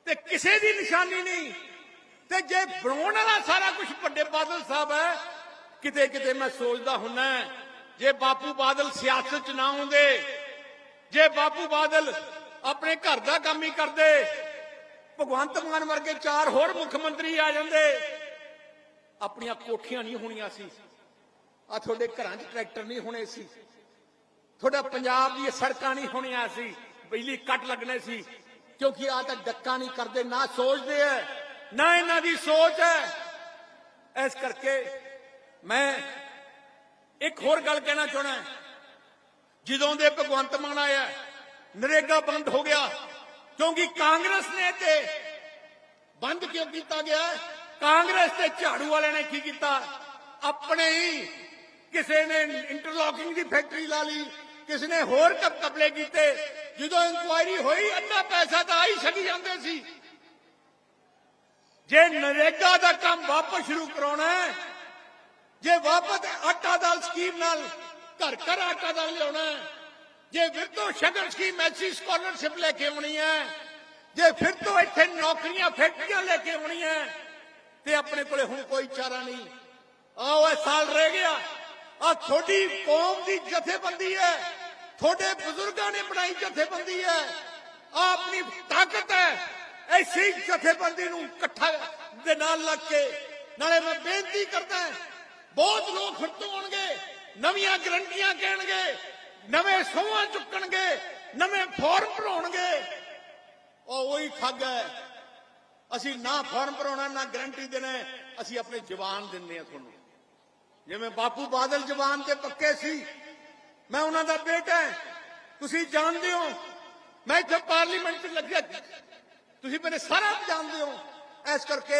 ਤੇ ਕਿਸੇ ਦੀ ਨਿਸ਼ਾਨੀ ਨਹੀਂ, ਤੇ ਜੇ ਬਣਾਉਣ ਵਾਲਾ ਸਾਰਾ ਕੁਝ ਵੱਡੇ ਬਾਦਲ ਸਾਹਿਬ ਹੈ ਕਿਤੇ ਕਿਤੇ ਮੈਂ ਸੋਚਦਾ ਹੁੰਨਾ ਜੇ ਬਾਪੂ ਬਾਦਲ ਸਿਆਸਤ 'ਚ ਨਾ ਆਉਂਦੇ, ਜੇ ਬਾਪੂ ਬਾਦਲ ਆਪਣੇ ਘਰ ਦਾ ਕੰਮ ਹੀ ਕਰਦੇ, ਭਗਵੰਤ ਮਾਨ ਵਰਗੇ ਚਾਰ ਹੋਰ ਮੁੱਖ ਮੰਤਰੀ ਆ ਜਾਂਦੇ, ਆਪਣੀਆਂ ਕੋਠੀਆਂ ਨਹੀਂ ਹੋਣੀਆਂ ਸੀ। ਆ ਤੁਹਾਡੇ ਘਰਾਂ 'ਚ ਟਰੈਕਟਰ ਨਹੀਂ ਹੋਣੇ ਸੀ। ਤੁਹਾਡਾ ਪੰਜਾਬ ਦੀਆਂ ਸੜਕਾਂ ਨਹੀਂ ਹੋਣੀਆਂ ਸੀ। ਬਿਜਲੀ ਕੱਟ ਲੱਗਣੇ ਸੀ। ਕਿਉਂਕਿ ਆ ਤਾਂ ਡੱਕਾ ਨਹੀਂ ਕਰਦੇ, ਨਾ ਸੋਚਦੇ ਐ, ਨਾ ਇਹਨਾਂ ਦੀ ਸੋਚ ਹੈ ਇਸ ਕਰਕੇ ਮੈਂ ਇੱਕ ਹੋਰ ਗੱਲ ਕਹਿਣਾ ਚਾਹਣਾ ਜਦੋਂ ਦੇ ਭਗਵੰਤ ਮਾਨ ਆਇਆ, ਨਰੇਗਾ ਬੰਦ ਹੋ ਗਿਆ, ਕਿਉਂਕਿ ਕਾਂਗਰਸ ਨੇ ਤੇ ਬੰਦ ਕਿਉਂ ਕੀਤਾ ਗਿਆ? ਕਾਂਗਰਸ ਤੇ ਝਾੜੂ ਵਾਲਿਆਂ ਨੇ ਕੀ ਕੀਤਾ? ਆਪਣੇ ਹੀ ਕਿਸੇ ਨੇ ਇੰਟਰਲੋਕਿੰਗ ਦੀ ਫੈਕਟਰੀ ਲਾ ਲਈ, ਕਿਸੇ ਨੇ ਹੋਰ ਕਪ ਕਪਲੇ ਕੀਤੇ। ਜਦੋਂ ਇਨਕੁਆਇਰੀ ਹੋਈ ਅੱਧਾ ਪੈਸਾ ਤਾਂ ਆ ਹੀ ਛੱਡੀ ਜਾਂਦੇ ਸੀ। ਜੇ ਨਰੇਗਾ ਦਾ ਕੰਮ ਵਾਪਸ ਸ਼ੁਰੂ ਕਰਾਉਣਾ ਹੈ ਜੇ ਵਾਪਸ ਆਟਾ ਦਾਲ ਸਕੀਮ ਨਾਲ ਘਰ ਘਰ ਆਟਾ ਦਾਲ ਲਿਆਉਣਾ ਹੈ, ਜੇ ਫਿਰ ਤੋਂ ਸ਼ਗਨ ਸਕੀਮ ਐਸੀ ਸਕਾਲਰਸ਼ਿਪ ਲੈ ਕੇ ਆਉਣੀ ਹੈ, ਜੇ ਫਿਰ ਤੋਂ ਇੱਥੇ ਨੌਕਰੀਆਂ, ਫੈਕਟਰੀਆਂ ਲੈ ਕੇ ਆਉਣੀਆਂ ਤੇ ਆਪਣੇ ਕੋਲੇ ਹੁਣ ਕੋਈ ਚਾਰਾ ਨਹੀਂ। ਆਓ, ਇਹ ਸਾਲ ਰਹਿ ਗਿਆ। ਆ ਤੁਹਾਡੀ ਕੌਮ ਦੀ ਜਥੇਬੰਦੀ ਹੈ। ਤੁਹਾਡੇ ਬਜ਼ੁਰਗਾਂ ਨੇ ਬਣਾਈ ਜਥੇਬੰਦੀ ਹੈ। ਆ ਆਪਣੀ ਤਾਕਤ ਹੈ। ਐਸੀ ਜਥੇਬੰਦੀ ਨੂੰ ਇਕੱਠਾ ਦੇ ਨਾਲ ਲੱਗ ਕੇ, ਨਾਲੇ ਮੈਂ ਬੇਨਤੀ ਕਰਦਾ ਬਹੁਤ ਲੋਕ ਫਿਰ ਤੋਂ ਆਉਣਗੇ ਨਵੀਆਂ ਗਰੰਟੀਆਂ ਕਹਿਣਗੇ, ਨਵੇਂ ਸੋਹਾਂ ਚੁੱਕਣਗੇ, ਨਵੇਂ ਫਾਰਮ ਭਰਾਉਣਗੇ। ਉਹ ਉਹੀ ਠੱਗ ਹੈ। ਅਸੀਂ ਨਾ ਫਾਰਮ ਭਰਾਉਣਾ, ਨਾ ਗਰੰਟੀ ਦੇਣਾ, ਅਸੀਂ ਆਪਣੇ ਜਵਾਨ ਦਿੰਦੇ ਆ ਤੁਹਾਨੂੰ। ਜਿਵੇਂ ਬਾਪੂ ਬਾਦਲ ਜਵਾਨ ਤੇ ਪੱਕੇ ਸੀ, ਮੈਂ ਉਹਨਾਂ ਦਾ ਬੇਟਾ ਤੁਸੀਂ ਜਾਣਦੇ ਹੋ, ਮੈਂ ਇੱਥੇ ਪਾਰਲੀਮੈਂਟ 'ਚ ਲੱਗਿਆ। ਤੁਸੀਂ ਮੇਰੇ ਸਾਰਾ ਜਾਣਦੇ ਹੋ। ਇਸ ਕਰਕੇ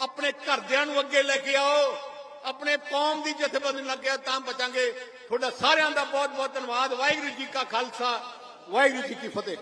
ਆਪਣੇ ਘਰਦਿਆਂ ਨੂੰ ਅੱਗੇ ਲੈ ਕੇ ਆਓ। ਆਪਣੇ ਕੌਮ ਦੀ ਜਥੇਬੰਦੀ ਨਾਲ ਲੱਗਿਆ ਤਾਂ ਬਚਾਂਗੇ। ਤੁਹਾਡਾ ਸਾਰਿਆਂ ਦਾ ਬਹੁਤ ਬਹੁਤ ਧੰਨਵਾਦ। ਵਾਹਿਗੁਰੂ ਜੀ ਕਾ ਖਾਲਸਾ, ਵਾਹਿਗੁਰੂ ਜੀ ਕੀ ਫਤਿਹ।